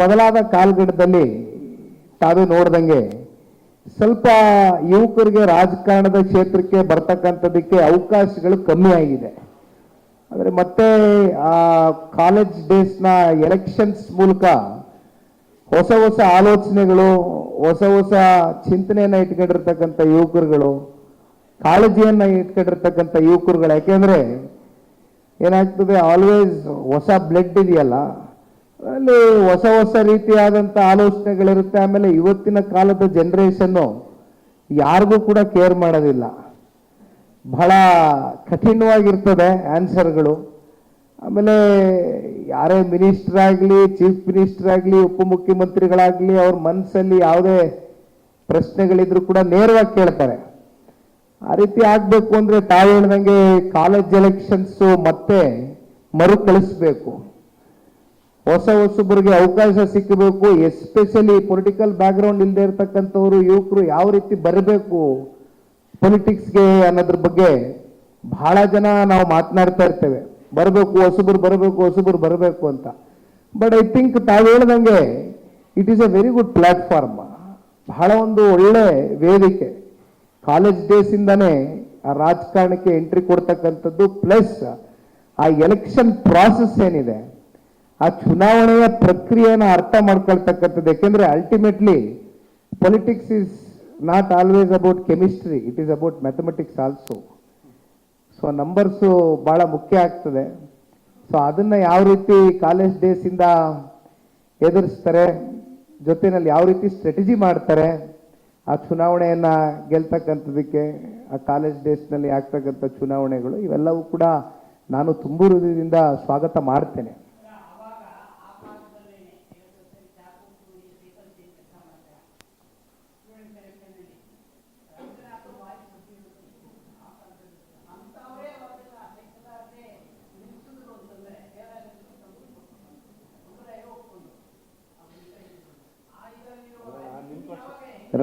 Speaker 2: ಬದಲಾದ ಕಾಲಘಟ್ಟದಲ್ಲಿ ತಾವೇ ನೋಡ್ದಂಗೆ ಸ್ವಲ್ಪ ಯುವಕರಿಗೆ ರಾಜಕಾರಣದ ಕ್ಷೇತ್ರಕ್ಕೆ ಬರ್ತಕ್ಕಂಥದ್ದಕ್ಕೆ ಅವಕಾಶಗಳು ಕಮ್ಮಿ ಆಗಿದೆ. ಆದರೆ ಮತ್ತೆ ಆ ಕಾಲೇಜ್ ಡೇಸ್ನ ಎಲೆಕ್ಷನ್ಸ್ ಮೂಲಕ ಹೊಸ ಹೊಸ ಆಲೋಚನೆಗಳು, ಹೊಸ ಹೊಸ ಚಿಂತನೆಯನ್ನು ಇಟ್ಕೊಂಡಿರ್ತಕ್ಕಂಥ ಯುವಕರುಗಳು, ಕಾಳಜಿಯನ್ನು ಇಟ್ಕೊಂಡಿರ್ತಕ್ಕಂಥ ಯುವಕರುಗಳು. ಯಾಕೆಂದ್ರೆ ಏನಾಗ್ತದೆ ಆಲ್ವೇಸ್ ಹೊಸ ಬ್ಲಡ್ ಇದೆಯಲ್ಲ, ಅಲ್ಲಿ ಹೊಸ ಹೊಸ ರೀತಿಯಾದಂಥ ಆಲೋಚನೆಗಳಿರುತ್ತೆ. ಆಮೇಲೆ ಇವತ್ತಿನ ಕಾಲದ ಜನ್ರೇಷನ್ನು ಯಾರಿಗೂ ಕೂಡ ಕೇರ್ ಮಾಡೋದಿಲ್ಲ. ಬಹಳ ಕಠಿಣವಾಗಿರ್ತದೆ ಆನ್ಸರ್ಗಳು. ಆಮೇಲೆ ಯಾರೇ ಮಿನಿಸ್ಟರ್ ಆಗಲಿ ಚೀಫ್ ಮಿನಿಸ್ಟರ್ ಆಗಲಿ ಉಪಮುಖ್ಯಮಂತ್ರಿಗಳಾಗಲಿ ಅವ್ರ ಮನಸ್ಸಲ್ಲಿ ಯಾವುದೇ ಪ್ರಶ್ನೆಗಳಿದ್ರು ಕೂಡ ನೇರವಾಗಿ ಕೇಳ್ತಾರೆ. ಆ ರೀತಿ ಆಗಬೇಕು ಅಂದರೆ ತಾವು ಹೇಳ್ದಂಗೆ ಕಾಲೇಜ್ ಎಲೆಕ್ಷನ್ಸು ಮತ್ತೆ ಮರುಕಳಿಸ್ಬೇಕು. ಹೊಸ ಹೊಸಬರಿಗೆ ಅವಕಾಶ ಸಿಕ್ಕಬೇಕು ಎಸ್ಪೆಷಲಿ ಪೊಲಿಟಿಕಲ್ ಬ್ಯಾಕ್ಗ್ರೌಂಡ್ ಇಲ್ಲದೆ ಇರತಕ್ಕಂಥವ್ರು, ಯುವಕರು ಯಾವ ರೀತಿ ಬರಬೇಕು ಪೊಲಿಟಿಕ್ಸ್ಗೆ ಅನ್ನೋದ್ರ ಬಗ್ಗೆ ಬಹಳ ಜನ ನಾವು ಮಾತನಾಡ್ತಾ ಇರ್ತೇವೆ. ಬರಬೇಕು, ಹೊಸಬರು ಬರಬೇಕು ಹೊಸಬರು ಬರಬೇಕು ಅಂತ. ಬಟ್ ಐ ಥಿಂಕ್ ತಾವು ಹೇಳ್ದಂಗೆ it is a very good platform ಬಹಳ ಒಂದು ಒಳ್ಳೆ ವೇದಿಕೆ. ಕಾಲೇಜ್ ಡೇಸಿಂದನೇ ಆ ರಾಜಕಾರಣಕ್ಕೆ ಎಂಟ್ರಿ ಕೊಡ್ತಕ್ಕಂಥದ್ದು ಪ್ಲಸ್ ಆ ಎಲೆಕ್ಷನ್ ಪ್ರಾಸೆಸ್ ಏನಿದೆ, ಆ ಚುನಾವಣೆಯ ಪ್ರಕ್ರಿಯೆಯನ್ನು ಅರ್ಥ ಮಾಡ್ಕೊಳ್ತಕ್ಕಂಥದ್ದು. ಯಾಕೆಂದ್ರೆ ultimately politics is not always about chemistry it is about mathematics also so numbers ಭಾಳ ಮುಖ್ಯ ಆಗ್ತದೆ. ಸೊ ಅದನ್ನು ಯಾವ ರೀತಿ ಕಾಲೇಜ್ ಡೇಸಿಂದ ಎದುರಿಸ್ತಾರೆ, ಜೊತೆನಲ್ಲಿ ಯಾವ ರೀತಿ ಸ್ಟ್ರಾಟಜಿ ಮಾಡ್ತಾರೆ, ಆ ಚುನಾವಣೆಯನ್ನು ಗೆಲ್ತಕ್ಕಂಥದ್ದಕ್ಕೆ, ಆ ಕಾಲೇಜ್ ಡೇಸ್ನಲ್ಲಿ ಆಗ್ತಕ್ಕಂಥ ಚುನಾವಣೆಗಳು, ಇವೆಲ್ಲವೂ ಕೂಡ ನಾನು ತುಂಬು ಹೃದಯದಿಂದ ಸ್ವಾಗತ ಮಾಡ್ತೇನೆ.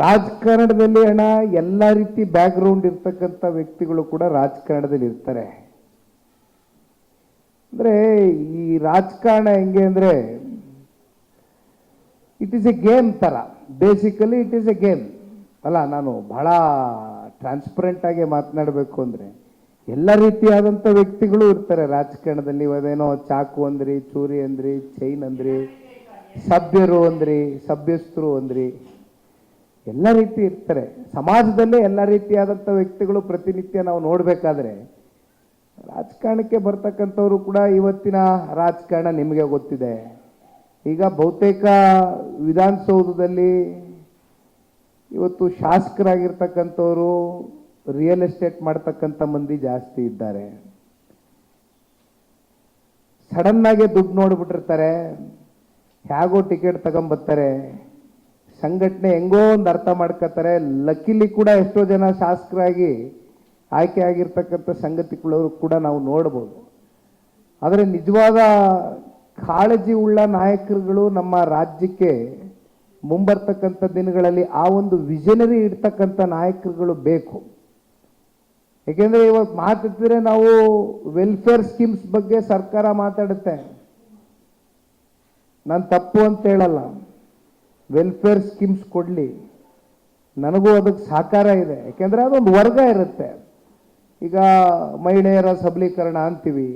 Speaker 2: ರಾಜಕಾರಣದಲ್ಲಿ ಹಣ ಎಲ್ಲ ರೀತಿ ಬ್ಯಾಕ್ಗ್ರೌಂಡ್ ಇರ್ತಕ್ಕಂಥ ವ್ಯಕ್ತಿಗಳು ಕೂಡ ರಾಜಕಾರಣದಲ್ಲಿ ಇರ್ತಾರೆ. ಅಂದ್ರೆ ಈ ರಾಜಕಾರಣ ಹೆಂಗೆ ಅಂದ್ರೆ ಇಟ್ ಈಸ್ ಎ ಗೇಮ್ ತರ. Basically it is a game ಅಲ್ಲ, ನಾನು ಬಹಳ ಟ್ರಾನ್ಸ್ಪರೆಂಟ್ ಆಗಿ ಮಾತನಾಡಬೇಕು ಅಂದ್ರೆ, ಎಲ್ಲ ರೀತಿಯಾದಂಥ ವ್ಯಕ್ತಿಗಳು ಇರ್ತಾರೆ ರಾಜಕಾರಣದಲ್ಲಿ. ಅದೇನೋ ಚಾಕು ಅಂದ್ರಿ, ಚೂರಿ ಅಂದ್ರಿ ಚೈನ್ ಅಂದ್ರಿ, ಸಭ್ಯರು ಅಂದ್ರಿ, ಸಭ್ಯಸ್ಥರು ಅಂದ್ರಿ. ಎಲ್ಲ ರೀತಿ ಇರ್ತಾರೆ. ಸಮಾಜದಲ್ಲೇ ಎಲ್ಲ ರೀತಿಯಾದಂಥ ವ್ಯಕ್ತಿಗಳು ಪ್ರತಿನಿತ್ಯ ನಾವು ನೋಡಬೇಕಾದ್ರೆ, ರಾಜಕಾರಣಕ್ಕೆ ಬರ್ತಕ್ಕಂಥವ್ರು ಕೂಡ ಇವತ್ತಿನ ರಾಜಕಾರಣ ನಿಮಗೆ ಗೊತ್ತಿದೆ. ಈಗ ಬಹುತೇಕ ವಿಧಾನಸೌಧದಲ್ಲಿ ಇವತ್ತು ಶಾಸಕರಾಗಿರ್ತಕ್ಕಂಥವ್ರು ರಿಯಲ್ ಎಸ್ಟೇಟ್ ಮಾಡ್ತಕ್ಕಂಥ ಮಂದಿ ಜಾಸ್ತಿ ಇದ್ದಾರೆ. ಸಡನ್ನಾಗೆ ದುಡ್ಡು ನೋಡಿಬಿಟ್ಟಿರ್ತಾರೆ, ಹೇಗೋ ಟಿಕೆಟ್ ತಗೊಂಬರ್ತಾರೆ ಸಂಘಟನೆ ಹೆಂಗೋ ಒಂದು ಅರ್ಥ ಮಾಡ್ಕೋತಾರೆ. ಲಕ್ಕಿಲಿ ಕೂಡ ಎಷ್ಟೋ ಜನ ಶಾಸಕರಾಗಿ ಆಯ್ಕೆ ಆಗಿರ್ತಕ್ಕಂಥ ಸಂಗತಿಗಳವರು ಕೂಡ ನಾವು ನೋಡ್ಬೋದು. ಆದರೆ ನಿಜವಾದ ಕಾಳಜಿ ಉಳ್ಳ ನಾಯಕರುಗಳು ನಮ್ಮ ರಾಜ್ಯಕ್ಕೆ ಮುಂಬರ್ತಕ್ಕಂಥ ದಿನಗಳಲ್ಲಿ ಆ ಒಂದು ವಿಷನರಿ ಇಡ್ತಕ್ಕಂಥ ನಾಯಕರುಗಳು ಬೇಕು. ಏಕೆಂದರೆ ಇವತ್ತು ಮಾತಾಡ್ತಿದ್ರೆ ನಾವು ವೆಲ್ಫೇರ್ ಸ್ಕೀಮ್ಸ್ ಬಗ್ಗೆ ಸರ್ಕಾರ ಮಾತಾಡುತ್ತೆ. ನಾನು ತಪ್ಪು ಅಂತ ಹೇಳಲ್ಲ. ವೆಲ್ಫೇರ್ ಸ್ಕೀಮ್ಸ್ ಕೊಡಲಿ. ನನಗೂ ಅದಕ್ಕೆ ಸಹಕಾರ ಇದೆ. ಯಾಕೆಂದರೆ ಅದೊಂದು ವರ್ಗ ಇರುತ್ತೆ. ಈಗ ಮಹಿಳೆಯರ ಸಬಲೀಕರಣ ಅಂತೀವಿ,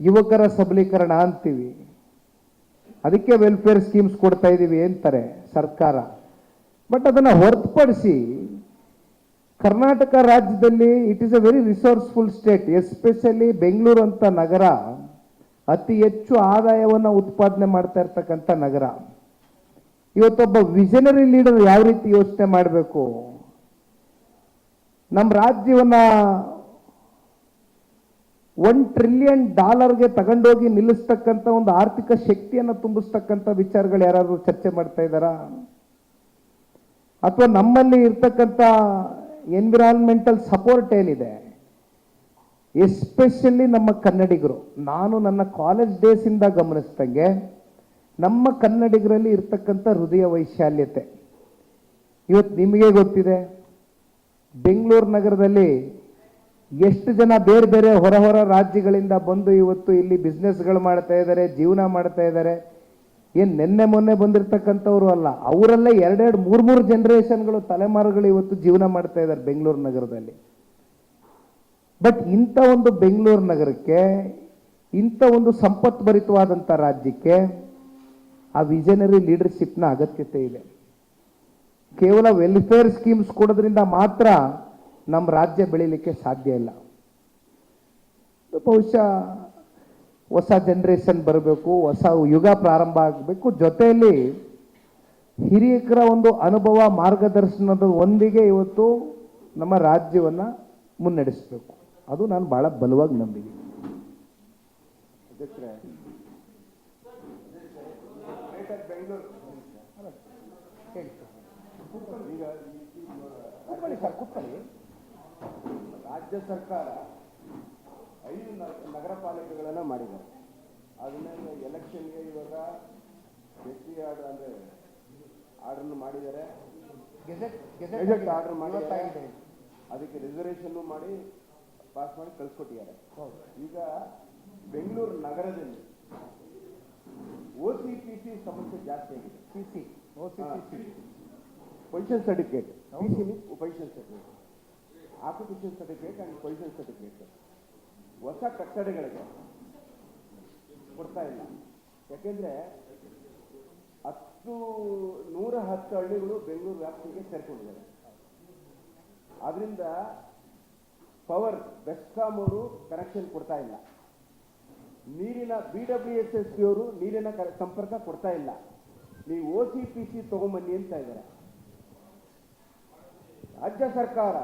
Speaker 2: ಯುವಕರ ಸಬಲೀಕರಣ ಅಂತೀವಿ. ಅದಕ್ಕೆ ವೆಲ್ಫೇರ್ ಸ್ಕೀಮ್ಸ್ ಕೊಡ್ತಾ ಇದ್ದೀವಿ ಅಂತಾರೆ ಸರ್ಕಾರ. ಬಟ್ ಅದನ್ನು ಹೊರತುಪಡಿಸಿ ಕರ್ನಾಟಕ ರಾಜ್ಯದಲ್ಲಿ it is a very resourceful state especially Bengaluru ಅಂತ ನಗರ ಅತಿ ಹೆಚ್ಚು ಆದಾಯವನ್ನು ಉತ್ಪಾದನೆ ಮಾಡ್ತಾ ಇರ್ತಕ್ಕಂಥ ನಗರ. ಇವತ್ತೊಬ್ಬ ವಿಷನರಿ ಲೀಡರ್ ಯಾವ ರೀತಿ ಯೋಚನೆ ಮಾಡಬೇಕು? ನಮ್ಮ ರಾಜ್ಯವನ್ನ ಒನ್ ಟ್ರಿಲಿಯನ್ ಡಾಲರ್ಗೆ ತಗೊಂಡೋಗಿ ನಿಲ್ಲಿಸ್ತಕ್ಕಂಥ ಒಂದು ಆರ್ಥಿಕ ಶಕ್ತಿಯನ್ನು ತುಂಬಿಸ್ತಕ್ಕಂಥ ವಿಚಾರಗಳು ಯಾರಾದರೂ ಚರ್ಚೆ ಮಾಡ್ತಾ ಇದ್ದಾರಾ? ಅಥವಾ ನಮ್ಮಲ್ಲಿ ಇರ್ತಕ್ಕಂಥ ಎನ್ವಿರಾನ್ಮೆಂಟಲ್ ಸಪೋರ್ಟ್ ಏನಿದೆ? ಎಸ್ಪೆಷಲಿ ನಮ್ಮ ಕನ್ನಡಿಗರು. ನಾನು ನನ್ನ ಕಾಲೇಜ್ ಡೇಸಿಂದ ಗಮನಿಸ್ದಂಗೆ ನಮ್ಮ ಕನ್ನಡಿಗರಲ್ಲಿ ಇರ್ತಕ್ಕಂಥ ಹೃದಯ ವೈಶಾಲ್ಯತೆ. ಇವತ್ತು ನಿಮಗೆ ಗೊತ್ತಿದೆ, ಬೆಂಗಳೂರು ನಗರದಲ್ಲಿ ಎಷ್ಟು ಜನ ಬೇರೆ ಬೇರೆ ಹೊರ ಹೊರ ರಾಜ್ಯಗಳಿಂದ ಬಂದು ಇವತ್ತು ಇಲ್ಲಿ ಬಿಸ್ನೆಸ್ಗಳು ಮಾಡ್ತಾ ಇದ್ದಾರೆ, ಜೀವನ ಮಾಡ್ತಾ ಇದ್ದಾರೆ. ಏನು ನಿನ್ನೆ ಮೊನ್ನೆ ಬಂದಿರತಕ್ಕಂಥವ್ರು ಅಲ್ಲ, ಅವರಲ್ಲೇ ಎರಡೆರಡು, ಮೂರು ಮೂರು ಜನ್ರೇಷನ್ಗಳು ತಲೆಮಾರುಗಳು ಇವತ್ತು ಜೀವನ ಮಾಡ್ತಾ ಇದ್ದಾರೆ ಬೆಂಗಳೂರು ನಗರದಲ್ಲಿ. ಬಟ್ ಇಂಥ ಒಂದು ಬೆಂಗಳೂರು ನಗರಕ್ಕೆ, ಇಂಥ ಒಂದು ಸಂಪತ್ಭರಿತವಾದಂಥ ರಾಜ್ಯಕ್ಕೆ ಆ ವಿಷನರಿ ಲೀಡರ್ಶಿಪ್ನ ಅಗತ್ಯತೆ ಇದೆ. ಕೇವಲ ವೆಲ್ಫೇರ್ ಸ್ಕೀಮ್ಸ್ ಕೊಡೋದ್ರಿಂದ ಮಾತ್ರ ನಮ್ಮ ರಾಜ್ಯ ಬೆಳೀಲಿಕ್ಕೆ ಸಾಧ್ಯ ಇಲ್ಲ. ಬಹುಶಃ ಹೊಸ ಜನರೇಷನ್ ಬರಬೇಕು, ಹೊಸ ಯುಗ ಪ್ರಾರಂಭ ಆಗಬೇಕು. ಜೊತೆಯಲ್ಲಿ ಹಿರಿಯಕರ ಒಂದು ಅನುಭವ ಮಾರ್ಗದರ್ಶನದ ಒಂದಿಗೆ ಇವತ್ತು ನಮ್ಮ ರಾಜ್ಯವನ್ನು ಮುನ್ನಡೆಸಬೇಕು. ಅದು ನಾನು ಭಾಳ ಬಲವಾಗಿ ನಂಬಿದ್ದೀನಿ. ಕೂತ್ಕೊಳ್ಳಿ ರಾಜ್ಯ ಸರ್ಕಾರ ಐದು ನಗರ ಪಾಲಿಕೆಗಳನ್ನ ಮಾಡಿದ್ದಾರೆ ಅದನ್ನ ಎಲೆಕ್ಷನ್ಗೆ ಇವಾಗ ಸಿ ಆರ್ಡರ್ ಅಂದ್ರೆ ಆರ್ಡರ್ ಮಾಡಿದ್ದಾರೆ ಆರ್ಡರ್ ಮಾಡಿದ್ದಾರೆ ಅದಕ್ಕೆ ರಿಸರ್ವೇಷನ್ನು ಮಾಡಿ ಪಾಸ್ ಮಾಡಿ ಕಳಿಸ್ಕೊಟ್ಟಿದ್ದಾರೆ ಈಗ ಬೆಂಗಳೂರು ನಗರದಲ್ಲಿ ಓ ಸಿ ಪಿ ಸಿ ಸಮಸ್ಯೆ ಜಾಸ್ತಿ ಆಗಿದೆ. C C O C P C position certificate P C means position certificate occupation certificate and position certificate ಹೊಸ ಕಟ್ಟಡಗಳಿಗೆ ಕೊಡ್ತಾ ಇಲ್ಲ. ಯಾಕೆಂದ್ರೆ ಹತ್ತು ನೂರ ಹತ್ತು ಹಳ್ಳಿಗಳು ಬೆಂಗಳೂರು ವ್ಯಾಪ್ತಿಗೆ ಸೇರ್ಕೊಂಡಿದ್ದಾರೆ. ಆದ್ರಿಂದ ಪವರ್ ಬೆಸ್ಕಾಮ್ ಅವರು ಕನೆಕ್ಷನ್ ಕೊಡ್ತಾ ಇಲ್ಲ. ನೀರಿನ ಬಿ ಡಬ್ಲ್ಯೂ ಎಸ್ ಎಸ್ ಅವರು ನೀರಿನ ಸಂಪರ್ಕ ಕೊಡ್ತಾ ಇಲ್ಲ. ನೀವು ಓ ಸಿ ಪಿ ಸಿ ತಗೊಂಬನ್ನಿ ಅಂತ ಇದ್ದಾರೆ. ರಾಜ್ಯ ಸರ್ಕಾರ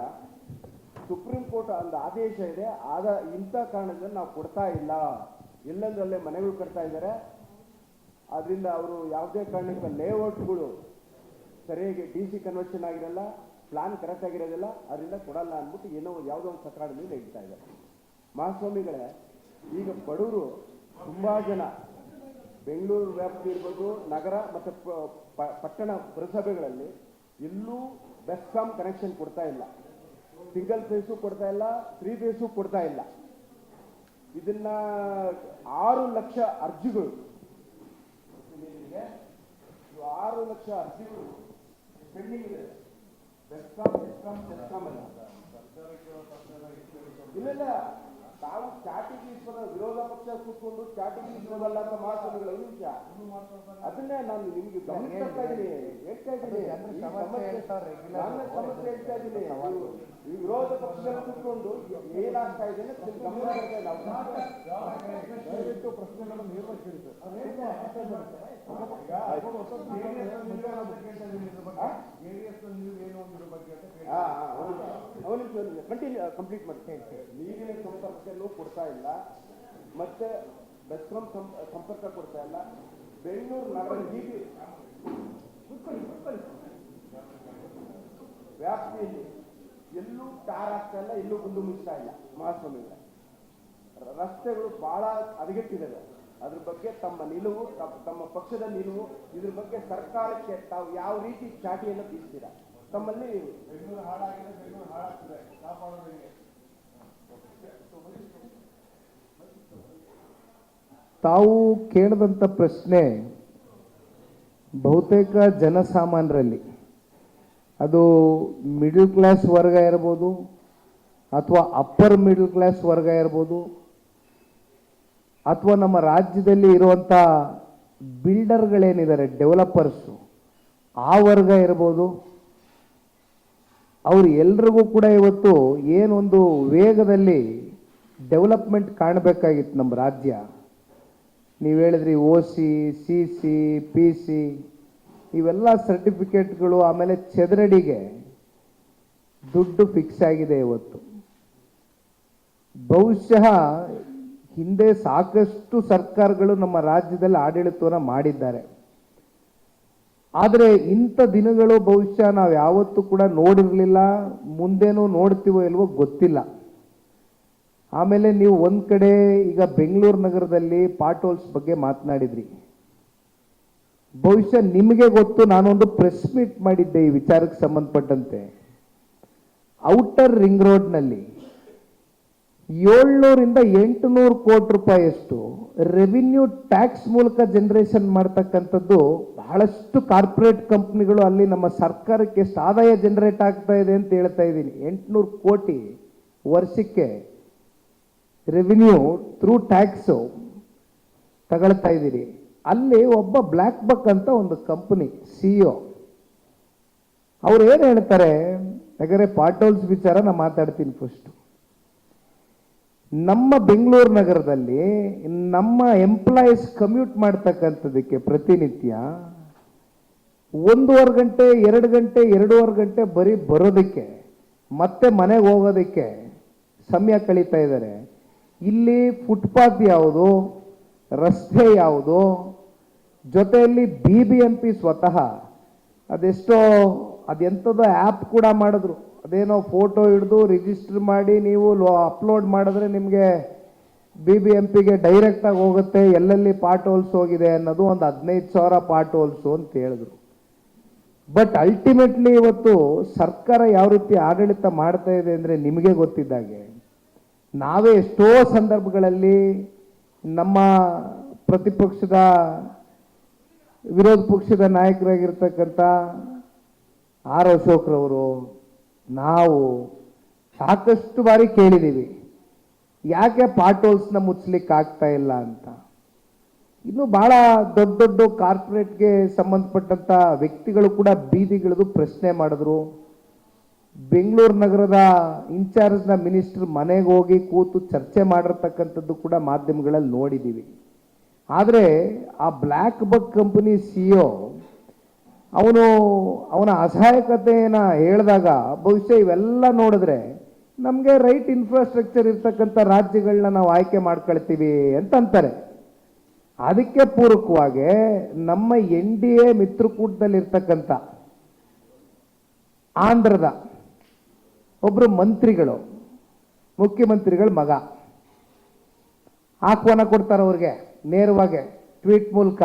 Speaker 2: ಸುಪ್ರೀಂ ಕೋರ್ಟ್ ಒಂದು ಆದೇಶ ಇದೆ. ಆದ ಇಂಥ ಕಾರಣದಿಂದ ನಾವು ಕೊಡ್ತಾ ಇಲ್ಲ. ಎಲ್ಲಂದ್ರಲ್ಲೇ ಮನೆಗಳು ಕಟ್ತಾ ಇದ್ದಾರೆ. ಆದ್ರಿಂದ ಅವರು ಯಾವುದೇ ಕಾರಣಕ್ಕೆ ಲೇಔಟ್ಗಳು ಸರಿಯಾಗಿ ಡಿ ಸಿ ಕನ್ವರ್ಷನ್ ಆಗಿರಲ್ಲ ಪ್ಲಾನ್ ಕರೆಕ್ಟ್ ಆಗಿರೋದಿಲ್ಲ ಅದರಿಂದ ಕೊಡಲ್ಲ ಅಂದ್ಬಿಟ್ಟು ಏನೋ ಯಾವುದೋ ಒಂದು ಸಕಾಡ ಹೇಳ್ತಾ ಇದ್ದಾರೆ ಮಹಾಸ್ವಾಮಿಗಳೇ ಈಗ ಬಡವರು ತುಂಬಾ ಜನ, ಬೆಂಗಳೂರು ವ್ಯಾಪ್ತಿ ಇರ್ಬೋದು, ನಗರ ಮತ್ತು ಪಟ್ಟಣ ಪುರಸಭೆಗಳಲ್ಲಿ
Speaker 4: ಎಲ್ಲೂ ಬೆಸ್ಕಾಮ್ ಕನೆಕ್ಷನ್ ಕೊಡ್ತಾ ಇಲ್ಲ. ಸಿಂಗಲ್ ಫೇಸು ಕೊಡ್ತಾ ಇಲ್ಲ ತ್ರೀ ಫೇಸು ಕೊಡ್ತಾ ಇಲ್ಲ. ಇದನ್ನ ಆರು ಲಕ್ಷ ಅರ್ಜಿಗಳು. ಆರು ಲಕ್ಷ ಅರ್ಜಿಗಳು ಪೆಂಡಿಂಗ್ ಇದೆ. ಬೆಸ್ಕಾಮ್ ಬೆಸ್ಕಾಮ್ ಬೆಸ್ಕಾಮ್ ಇಲ್ಲ ಇಲ್ಲ ತಾವು ಚಾಟಿಗೆ ಇಸ್ಬೋದ ವಿರೋಧ ಪಕ್ಷ ಕೂತ್ಕೊಂಡು ಚಾಟಿಗೆ ಇಸ್ಬೋದಲ್ಲ ಅಂತ ಮಾತಾಡೋದಿಲ್ಲ ಐದು ನಿಮಿಷ. ಅದನ್ನೇ ನಾನು ನಿಮ್ಗೆ ಗಮನಿಸ್ತಾ ಇದ್ದೀನಿ. ಹೇಳ್ತಾ ಇದ್ದೀನಿ. ಈ ಸಮಸ್ಯೆ ನನ್ನ ಸಮಸ್ಯೆ ಹೇಳ್ತಾ ಇದ್ದೀನಿ. ಈ ವಿರೋಧ ಪಕ್ಷ ಕೂತ್ಕೊಂಡು ಏನಾಗ್ತಾ ಇದೆ ಗಮನ ದಯವಿಟ್ಟು ಪ್ರಶ್ನೆಗಳನ್ನು ನಿರ್ವಹಿಸಿ ಕಂಟಿನ್ಯೂ ಕಂಪ್ಲೀಟ್ ನೀರಿನ ಸಂಪರ್ಕನೂ ಕೊಡ್ತಾ ಇಲ್ಲ ಮತ್ತೆ ಬೆಸ್ಕಾಂ ಸಂಪರ್ಕ ಕೊಡ್ತಾ ಇಲ್ಲ ಬೆಂಗಳೂರು ನಗರ ವ್ಯಾಪ್ತಿಯಲ್ಲಿ ಎಲ್ಲೂ ಟಾರ್ ಆಗ್ತಾ ಇಲ್ಲ ಎಲ್ಲೂ ಗುಂಡು ಮುಚ್ತಾ ಇಲ್ಲ ಮಹಾಸ್ವಾಮಿಗಳ ರಸ್ತೆಗಳು ಬಹಳ ಹದಗೆಟ್ಟಿದ್ದಾವೆ ಅದ್ರ ಬಗ್ಗೆ ತಮ್ಮ ನಿಲುವು, ತಮ್ಮ- ಪಕ್ಷದ ನಿಲುವು, ಇದ್ರ ಬಗ್ಗೆ ಸರ್ಕಾರಕ್ಕೆ ತಾವು ಯಾವ ರೀತಿ ಚಾಟಿಯನ್ನು ಬೀಸ್ತೀರಾ ತಮ್ಮಲ್ಲಿ
Speaker 2: ತಾವು ಕೇಳಿದಂಥ ಪ್ರಶ್ನೆ ಬಹುತೇಕ ಜನಸಾಮಾನ್ಯರಲ್ಲಿ ಅದು ಮಿಡಲ್ ಕ್ಲಾಸ್ ವರ್ಗ ಇರ್ಬೋದು, ಅಥವಾ ಅಪ್ಪರ್ ಮಿಡಲ್ ಕ್ಲಾಸ್ ವರ್ಗ ಇರ್ಬೋದು ಅಥವಾ ನಮ್ಮ ರಾಜ್ಯದಲ್ಲಿ ಇರುವಂಥ ಬಿಲ್ಡರ್ಗಳೇನಿದ್ದಾರೆ, ಡೆವಲಪರ್ಸು, ಆ ವರ್ಗ ಇರ್ಬೋದು, ಅವರು ಎಲ್ರಿಗೂ ಕೂಡ ಇವತ್ತು ಏನೊಂದು ವೇಗದಲ್ಲಿ ಡೆವಲಪ್ಮೆಂಟ್ ಕಾಣಬೇಕಾಗಿತ್ತು ನಮ್ಮ ರಾಜ್ಯ. ನೀವು ಹೇಳಿದ್ರಿ O C C C, P C, ಇವೆಲ್ಲ ಸರ್ಟಿಫಿಕೇಟ್ಗಳು ಆಮೇಲೆ ಚದರಡಿಗೆ ದುಡ್ಡು ಫಿಕ್ಸ್ ಆಗಿದೆ ಇವತ್ತು. ಬಹುಶಃ ಹಿಂದೆ ಸಾಕಷ್ಟು ಸರ್ಕಾರಗಳು ನಮ್ಮ ರಾಜ್ಯದಲ್ಲಿ ಆಡಳಿತವನ್ನು ಮಾಡಿದ್ದಾರೆ. ಆದರೆ ಇಂಥ ದಿನಗಳು ಬಹುಶಃ ನಾವು ಯಾವತ್ತೂ ಕೂಡ ನೋಡಿರಲಿಲ್ಲ, ಮುಂದೇನೂ ನೋಡ್ತೀವೋ ಇಲ್ವೋ ಗೊತ್ತಿಲ್ಲ. ಆಮೇಲೆ ನೀವು ಒಂದು ಕಡೆ ಈಗ ಬೆಂಗಳೂರು ನಗರದಲ್ಲಿ ಪಾಟೋಲ್ಸ್ ಬಗ್ಗೆ ಮಾತನಾಡಿದ್ರಿ. ಬಹುಶಃ ನಿಮಗೆ ಗೊತ್ತು, ನಾನೊಂದು ಪ್ರೆಸ್ ಮೀಟ್ ಮಾಡಿದ್ದೆ ಈ ವಿಚಾರಕ್ಕೆ ಸಂಬಂಧಪಟ್ಟಂತೆ. ಔಟರ್ ರಿಂಗ್ ರೋಡ್ನಲ್ಲಿ ಏಳ್ನೂರಿಂದ ಎಂಟುನೂರು ಕೋಟಿ ರೂಪಾಯಿಯಷ್ಟು ರೆವಿನ್ಯೂ ಟ್ಯಾಕ್ಸ್ ಮೂಲಕ ಜನರೇಷನ್ ಮಾಡ್ತಕ್ಕಂಥದ್ದು ಬಹಳಷ್ಟು ಕಾರ್ಪೊರೇಟ್ ಕಂಪ್ನಿಗಳು ಅಲ್ಲಿ ನಮ್ಮ ಸರ್ಕಾರಕ್ಕೆ ಎಷ್ಟು ಆದಾಯ ಜನರೇಟ್ ಆಗ್ತಾ ಇದೆ ಅಂತ ಹೇಳ್ತಾ ಇದ್ದೀನಿ. ಎಂಟುನೂರು ಕೋಟಿ ವರ್ಷಕ್ಕೆ ರೆವಿನ್ಯೂ ಥ್ರೂ ಟ್ಯಾಕ್ಸು ತಗೊಳ್ತಾ ಇದ್ದೀರಿ ಅಲ್ಲಿ ಒಬ್ಬ ಬ್ಲ್ಯಾಕ್ ಬಕ್ ಅಂತ ಒಂದು ಕಂಪನಿ ಸಿ ಇ ಅವ್ರು ಏನು ಹೇಳ್ತಾರೆ? ಯಾಕಂದರೆ ಪಾಟೋಲ್ಸ್ ವಿಚಾರ ನಾನು ಮಾತಾಡ್ತೀನಿ ಫಸ್ಟು ನಮ್ಮ ಬೆಂಗಳೂರು ನಗರದಲ್ಲಿ ನಮ್ಮ ಎಂಪ್ಲಾಯೀಸ್ ಕಮ್ಯೂಟ್ ಮಾಡ್ತಕ್ಕಂಥದಕ್ಕೆ ಪ್ರತಿನಿತ್ಯ ಒಂದೂವರೆ ಗಂಟೆ, ಎರಡು ಗಂಟೆ, ಎರಡೂವರೆ ಗಂಟೆ ಬರೀ ಬರೋದಕ್ಕೆ, ಮತ್ತೆ ಮನೆಗೆ ಹೋಗೋದಕ್ಕೆ ಸಮಯ ಕಳೀತಾ ಇದ್ದಾರೆ. ಇಲ್ಲಿ ಫುಟ್ಪಾತ್ ಯಾವುದು, ರಸ್ತೆ ಯಾವುದು, ಜೊತೆಯಲ್ಲಿ ಬಿ ಬಿ ಎಂ ಪಿ ಸ್ವತಃ ಅದೆಷ್ಟೋ, ಅದೆಂಥದ್ದು ಆ್ಯಪ್ ಕೂಡ ಮಾಡಿದ್ರು. ಅದೇನೋ ಫೋಟೋ ಹಿಡಿದು ರಿಜಿಸ್ಟರ್ ಮಾಡಿ ನೀವು ಅಪ್ಲೋಡ್ ಮಾಡಿದ್ರೆ ನಿಮಗೆ ಬಿ ಬಿ ಎಂ ಪಿಗೆ ಡೈರೆಕ್ಟಾಗಿ ಹೋಗುತ್ತೆ, ಎಲ್ಲೆಲ್ಲಿ ಪಾಟ್ ಹೋಲ್ಸ್ ಹೋಗಿದೆ ಅನ್ನೋದು ಒಂದು ಹದಿನೈದು ಸಾವಿರ ಪಾಟ್ ಹೋಲ್ಸು ಅಂತ ಹೇಳಿದ್ರು. ಬಟ್ ಅಲ್ಟಿಮೇಟ್ಲಿ ಇವತ್ತು ಸರ್ಕಾರ ಯಾವ ರೀತಿ ಆಡಳಿತ ಮಾಡ್ತಾ ಇದೆ ಅಂದರೆ ನಿಮಗೆ ಗೊತ್ತಿದ್ದಾಗೆ. ನಾವೇ ಎಷ್ಟೋ ಸಂದರ್ಭಗಳಲ್ಲಿ ನಮ್ಮ ಪ್ರತಿಪಕ್ಷದ, ವಿರೋಧ ಪಕ್ಷದ ನಾಯಕರಾಗಿರ್ತಕ್ಕಂಥ ಆರ್ ಅಶೋಕ್ರವರು ನಾವು ಸಾಕಷ್ಟು ಬಾರಿ ಕೇಳಿದ್ದೀವಿ ಯಾಕೆ ಪಾಟೋಲ್ಸ್ನ ಮುಚ್ಚಲಿಕ್ಕೆ ಆಗ್ತಾ ಇಲ್ಲ ಅಂತ? ಇನ್ನು ಬಹಳ ದೊಡ್ಡ ದೊಡ್ಡ ಕಾರ್ಪೊರೇಟ್ಗೆ ಸಂಬಂಧಪಟ್ಟಂಥ ವ್ಯಕ್ತಿಗಳು ಕೂಡ ಬೀದಿಗಿಳಿದು ಪ್ರಶ್ನೆ ಮಾಡಿದ್ರು. ಬೆಂಗಳೂರು ನಗರದ ಇನ್ಚಾರ್ಜ್ನ ಮಿನಿಸ್ಟರ್ ಮನೆಗೆ ಹೋಗಿ ಕೂತು ಚರ್ಚೆ ಮಾಡಿರ್ತಕ್ಕಂಥದ್ದು ಕೂಡ ಮಾಧ್ಯಮಗಳಲ್ಲಿ ನೋಡಿದ್ದೀವಿ ಆದರೆ ಆ ಬ್ಲ್ಯಾಕ್ ಬಕ್ ಕಂಪನಿ ಸಿ ಅವನು ಅವನ ಅಸಹಾಯಕತೆಯನ್ನು ಹೇಳಿದಾಗ ಬಹುಶಃ ಇವೆಲ್ಲ ನೋಡಿದ್ರೆ ನಮಗೆ ರೈಟ್ ಇನ್ಫ್ರಾಸ್ಟ್ರಕ್ಚರ್ ಇರ್ತಕ್ಕಂಥ ರಾಜ್ಯಗಳನ್ನ ನಾವು ಆಯ್ಕೆ ಮಾಡ್ಕೊಳ್ತೀವಿ ಅಂತ ಅಂತಾರೆ. ಅದಕ್ಕೆ ಪೂರಕವಾಗಿ ನಮ್ಮ ಎನ್ ಡಿ ಎ ಮಿತ್ರಕೂಟದಲ್ಲಿರ್ತಕ್ಕಂಥ ಆಂಧ್ರದ ಒಬ್ಬರು ಮಂತ್ರಿಗಳು, ಮುಖ್ಯಮಂತ್ರಿಗಳ ಮಗ. ಆಹ್ವಾನ ಕೊಡ್ತಾರೆ ಅವ್ರಿಗೆ ನೇರವಾಗಿ ಟ್ವೀಟ್ ಮೂಲಕ.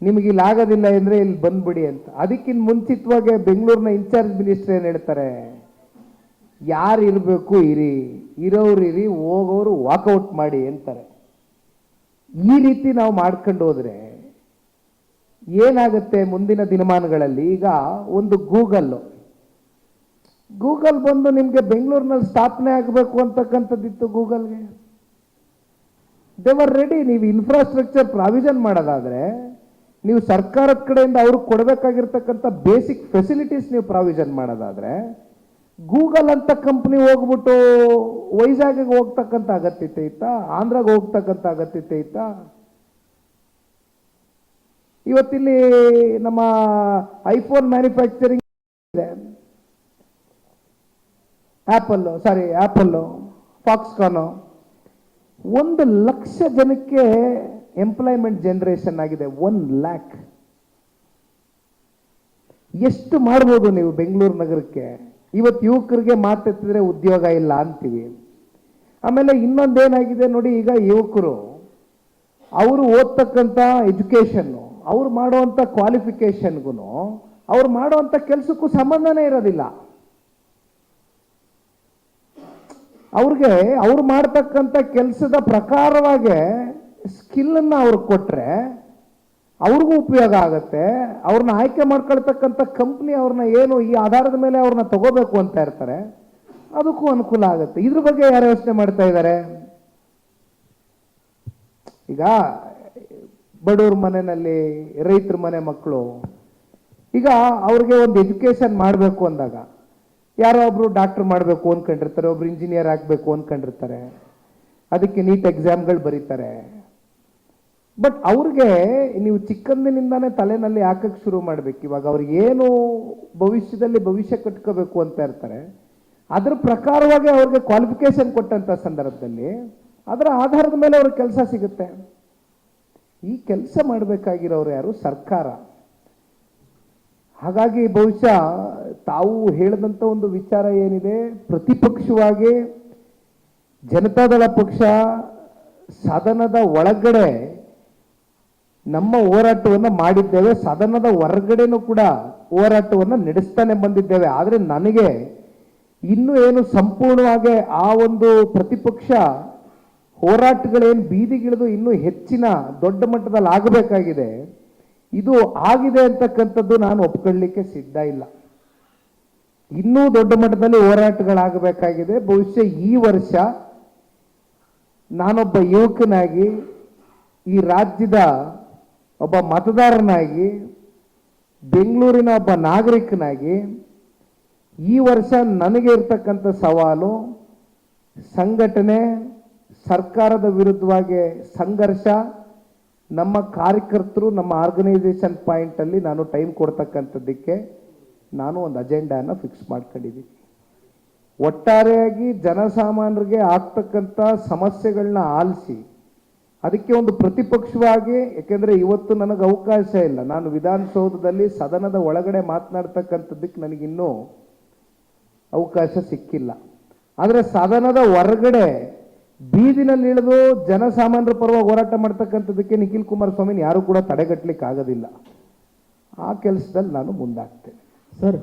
Speaker 2: ನಿಮಗೆ ಇಲ್ಲಿ ಆಗೋದಿಲ್ಲ ಅಂದರೆ ಇಲ್ಲಿ ಬಂದ್ಬಿಡಿ ಅಂತ. ಅದಕ್ಕಿಂತ ಮುಂಚಿತವಾಗಿ ಬೆಂಗಳೂರಿನ ಇನ್ಚಾರ್ಜ್ ಮಿನಿಸ್ಟರ್ ಏನು ಹೇಳ್ತಾರೆ? ಯಾರು ಇರಬೇಕು ಇರಿ ಇರೋರು ಇರಿ ಹೋಗೋರು ವಾಕೌಟ್ ಮಾಡಿ ಅಂತಾರೆ. ಈ ರೀತಿ ನಾವು ಮಾಡ್ಕೊಂಡು ಹೋದರೆ ಏನಾಗುತ್ತೆ ಮುಂದಿನ ದಿನಮಾನಗಳಲ್ಲಿ? ಈಗ ಒಂದು ಗೂಗಲ್ಲು. ಗೂಗಲ್ ಬಂದು ನಿಮಗೆ ಬೆಂಗಳೂರಿನಲ್ಲಿ ಸ್ಥಾಪನೆ ಆಗಬೇಕು ಅಂತಕ್ಕಂಥದ್ದಿತ್ತು ಗೂಗಲ್ಗೆ. ದೇವರ್ ರೆಡಿ ನೀವು ಇನ್ಫ್ರಾಸ್ಟ್ರಕ್ಚರ್ ಪ್ರಾವಿಷನ್ ಮಾಡೋದಾದ್ರೆ ನೀವು ಸರ್ಕಾರದ ಕಡೆಯಿಂದ ಅವ್ರಿಗೆ ಕೊಡಬೇಕಾಗಿರ್ತಕ್ಕಂಥ ಬೇಸಿಕ್ ಫೆಸಿಲಿಟೀಸ್ ನೀವು ಪ್ರಾವಿಷನ್ ಮಾಡೋದಾದ್ರೆ ಗೂಗಲ್ ಅಂತ ಕಂಪ್ನಿ ಹೋಗ್ಬಿಟ್ಟು ವೈಜಾಗಿಗೆ ಹೋಗ್ತಕ್ಕಂಥ ಅಗತ್ಯತೆ ಇತ್ತಾ? ಆಂಧ್ರಾಗೆ ಹೋಗ್ತಕ್ಕಂಥ ಅಗತ್ಯತೆ ಇತ್ತಾ? ಇವತ್ತಿಲ್ಲಿ ನಮ್ಮ ಐಫೋನ್ ಮ್ಯಾನುಫ್ಯಾಕ್ಚರಿಂಗ್ ಇದೆ. ಆ್ಯಪಲ್ಲು ಸಾರಿ ಆ್ಯಪಲ್ಲು ಫಾಕ್ಸ್ಕಾನು ಒಂದು ಲಕ್ಷ ಜನಕ್ಕೆ ಎಂಪ್ಲಾಯ್ಮೆಂಟ್ ಜನರೇಷನ್ ಆಗಿದೆ ಒನ್ ಲ್ಯಾಕ್ ಎಷ್ಟು ಮಾಡ್ಬೋದು ನೀವು ಬೆಂಗಳೂರು ನಗರಕ್ಕೆ? ಇವತ್ತು ಯುವಕರಿಗೆ ಮಾತಾಡ್ತಿದ್ರೆ ಉದ್ಯೋಗ ಇಲ್ಲ ಅಂತೀವಿ. ಆಮೇಲೆ ಇನ್ನೊಂದೇನಾಗಿದೆ ನೋಡಿ, ಈಗ ಯುವಕರು, ಅವರು ಓದ್ತಕ್ಕಂಥ ಎಜುಕೇಷನ್ನು ಅವ್ರು ಮಾಡುವಂಥ ಕ್ವಾಲಿಫಿಕೇಷನ್ಗೂ ಅವ್ರು ಮಾಡುವಂಥ ಕೆಲಸಕ್ಕೂ ಸಂಬಂಧನೇ ಇರೋದಿಲ್ಲ. ಅವ್ರಿಗೆ, ಅವ್ರು ಮಾಡ್ತಕ್ಕಂಥ ಕೆಲಸದ ಪ್ರಕಾರವಾಗಿ ಸ್ಕಿಲ್ಲನ್ನು ಅವ್ರಿಗೆ ಕೊಟ್ಟರೆ ಅವ್ರಿಗೂ ಉಪಯೋಗ ಆಗುತ್ತೆ. ಅವ್ರನ್ನ ಆಯ್ಕೆ ಮಾಡ್ಕೊಳ್ತಕ್ಕಂಥ ಕಂಪ್ನಿ ಅವ್ರನ್ನ ಏನು ಈ ಆಧಾರದ ಮೇಲೆ ಅವ್ರನ್ನ ತಗೋಬೇಕು ಅಂತ ಇರ್ತಾರೆ, ಅದಕ್ಕೂ ಅನುಕೂಲ ಆಗುತ್ತೆ. ಇದ್ರ ಬಗ್ಗೆ ಯಾರು ಯೋಚನೆ ಮಾಡ್ತಾ ಇದ್ದಾರೆ ಈಗ ಬಡವ್ರ ಮನೆಯಲ್ಲಿ ರೈತರ ಮನೆ ಮಕ್ಕಳು ಈಗ ಅವ್ರಿಗೆ ಒಂದು ಎಜುಕೇಶನ್ ಮಾಡಬೇಕು ಅಂದಾಗ ಯಾರೋ ಒಬ್ರು ಡಾಕ್ಟರ್ ಮಾಡಬೇಕು ಅಂದ್ಕೊಂಡಿರ್ತಾರೆ ಒಬ್ರು ಇಂಜಿನಿಯರ್ ಆಗಬೇಕು ಅಂದ್ಕೊಂಡಿರ್ತಾರೆ ಅದಕ್ಕೆ ನೀಟ್ ಎಕ್ಸಾಮ್ಗಳು ಬರೀತಾರೆ. ಬಟ್ ಅವ್ರಿಗೆ ನೀವು ಚಿಕ್ಕಂದಿನಿಂದಾನೇ ತಲೆನಲ್ಲಿ ಹಾಕಕ್ಕೆ ಶುರು ಮಾಡಬೇಕು. ಇವಾಗ ಅವ್ರಿಗೆ ಏನು ಭವಿಷ್ಯದಲ್ಲಿ ಭವಿಷ್ಯ ಕಟ್ಕೋಬೇಕು ಅಂತ ಇರ್ತಾರೆ. ಅದ್ರ ಪ್ರಕಾರವಾಗಿ ಅವ್ರಿಗೆ ಕ್ವಾಲಿಫಿಕೇಶನ್ ಕೊಟ್ಟಂಥ ಸಂದರ್ಭದಲ್ಲಿ ಅದರ ಆಧಾರದ ಮೇಲೆ ಅವ್ರಿಗೆ ಕೆಲಸ ಸಿಗುತ್ತೆ. ಈ ಕೆಲಸ ಮಾಡಬೇಕಾಗಿರೋರು ಯಾರು? ಸರ್ಕಾರ. ಹಾಗಾಗಿ ಬಹುಶಃ ತಾವು ಹೇಳಿದಂಥ ಒಂದು ವಿಚಾರ ಏನಿದೆ? ಪ್ರತಿಪಕ್ಷವಾಗಿ ಜನತಾದಳ ಪಕ್ಷ ಸದನದ ಒಳಗಡೆ ನಮ್ಮ ಹೋರಾಟವನ್ನು ಮಾಡಿದ್ದೇವೆ, ಸದನದ ಹೊರಗಡೆನೂ ಕೂಡ ಹೋರಾಟವನ್ನು ನಡೆಸ್ತಾನೆ ಬಂದಿದ್ದೇವೆ. ಆದರೆ ನನಗೆ ಇನ್ನೂ ಏನು ಸಂಪೂರ್ಣವಾಗಿ ಆ ಒಂದು ಪ್ರತಿಪಕ್ಷ ಹೋರಾಟಗಳೇನು ಬೀದಿಗಿಳಿದು ಇನ್ನೂ ಹೆಚ್ಚಿನ ದೊಡ್ಡ ಮಟ್ಟದಲ್ಲಿ ಆಗಬೇಕಾಗಿದೆ. ಇದು ಆಗಿದೆ ಅಂತಕ್ಕಂಥದ್ದು ನಾನು ಒಪ್ಕೊಳ್ಳಿಕ್ಕೆ ಸಿದ್ಧ ಇಲ್ಲ. ಇನ್ನೂ ದೊಡ್ಡ ಮಟ್ಟದಲ್ಲಿ ಹೋರಾಟಗಳಾಗಬೇಕಾಗಿದೆ. ಬಹುಶಃ ಈ ವರ್ಷ ನಾನೊಬ್ಬ ಯುವಕನಾಗಿ ಈ ರಾಜ್ಯದ ಒಬ್ಬ ಮತದಾರನಾಗಿ, ಬೆಂಗಳೂರಿನ ಒಬ್ಬ ನಾಗರಿಕನಾಗಿ, ಈ ವರ್ಷ ನನಗೆ ಇರ್ತಕ್ಕಂಥ ಸವಾಲು ಸಂಘಟನೆ ಸರ್ಕಾರದ ವಿರುದ್ಧವಾಗಿ ಸಂಘರ್ಷ. ನಮ್ಮ ಕಾರ್ಯಕರ್ತರು, ನಮ್ಮ ಆರ್ಗನೈಸೇಷನ್ ಪಾಯಿಂಟಲ್ಲಿ ನಾನು ಟೈಮ್ ಕೊಡ್ತಕ್ಕಂಥದ್ದಕ್ಕೆ ನಾನು ಒಂದು ಅಜೆಂಡಾನ ಫಿಕ್ಸ್ ಮಾಡ್ಕೊಂಡಿದ್ದೀನಿ. ಒಟ್ಟಾರೆಯಾಗಿ ಜನಸಾಮಾನ್ಯರಿಗೆ ಆಗ್ತಕ್ಕಂಥ ಸಮಸ್ಯೆಗಳನ್ನ ಆಲಿಸಿ ಅದಕ್ಕೆ ಒಂದು ಪ್ರತಿಪಕ್ಷವಾಗಿ ಯಾಕೆಂದರೆ ಇವತ್ತು ನನಗೆ ಅವಕಾಶ ಇಲ್ಲ. ನಾನು ವಿಧಾನಸೌಧದಲ್ಲಿ ಸದನದ ಒಳಗಡೆ ಮಾತನಾಡ್ತಕ್ಕಂಥದ್ದಕ್ಕೆ ನನಗಿನ್ನೂ ಅವಕಾಶ ಸಿಕ್ಕಿಲ್ಲ. ಆದರೆ ಸದನದ ಹೊರಗಡೆ ಬೀದಿನಲ್ಲಿ ಇಳಿದು ಜನಸಾಮಾನ್ಯರ ಪರವಾಗಿ ಹೋರಾಟ ಮಾಡ್ತಕ್ಕಂಥದ್ದಕ್ಕೆ ನಿಖಿಲ್ ಕುಮಾರಸ್ವಾಮಿನ ಯಾರು ಕೂಡ ತಡೆಗಟ್ಟಲಿಕ್ಕೆ ಆಗೋದಿಲ್ಲ. ಆ ಕೆಲಸದಲ್ಲಿ ನಾನು ಮುಂದಾಗ್ತೇನೆ.
Speaker 5: ಸರ್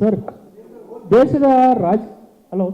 Speaker 5: ಸರ್, ದೇಶದ ರಾಜ್, ಹಲೋ.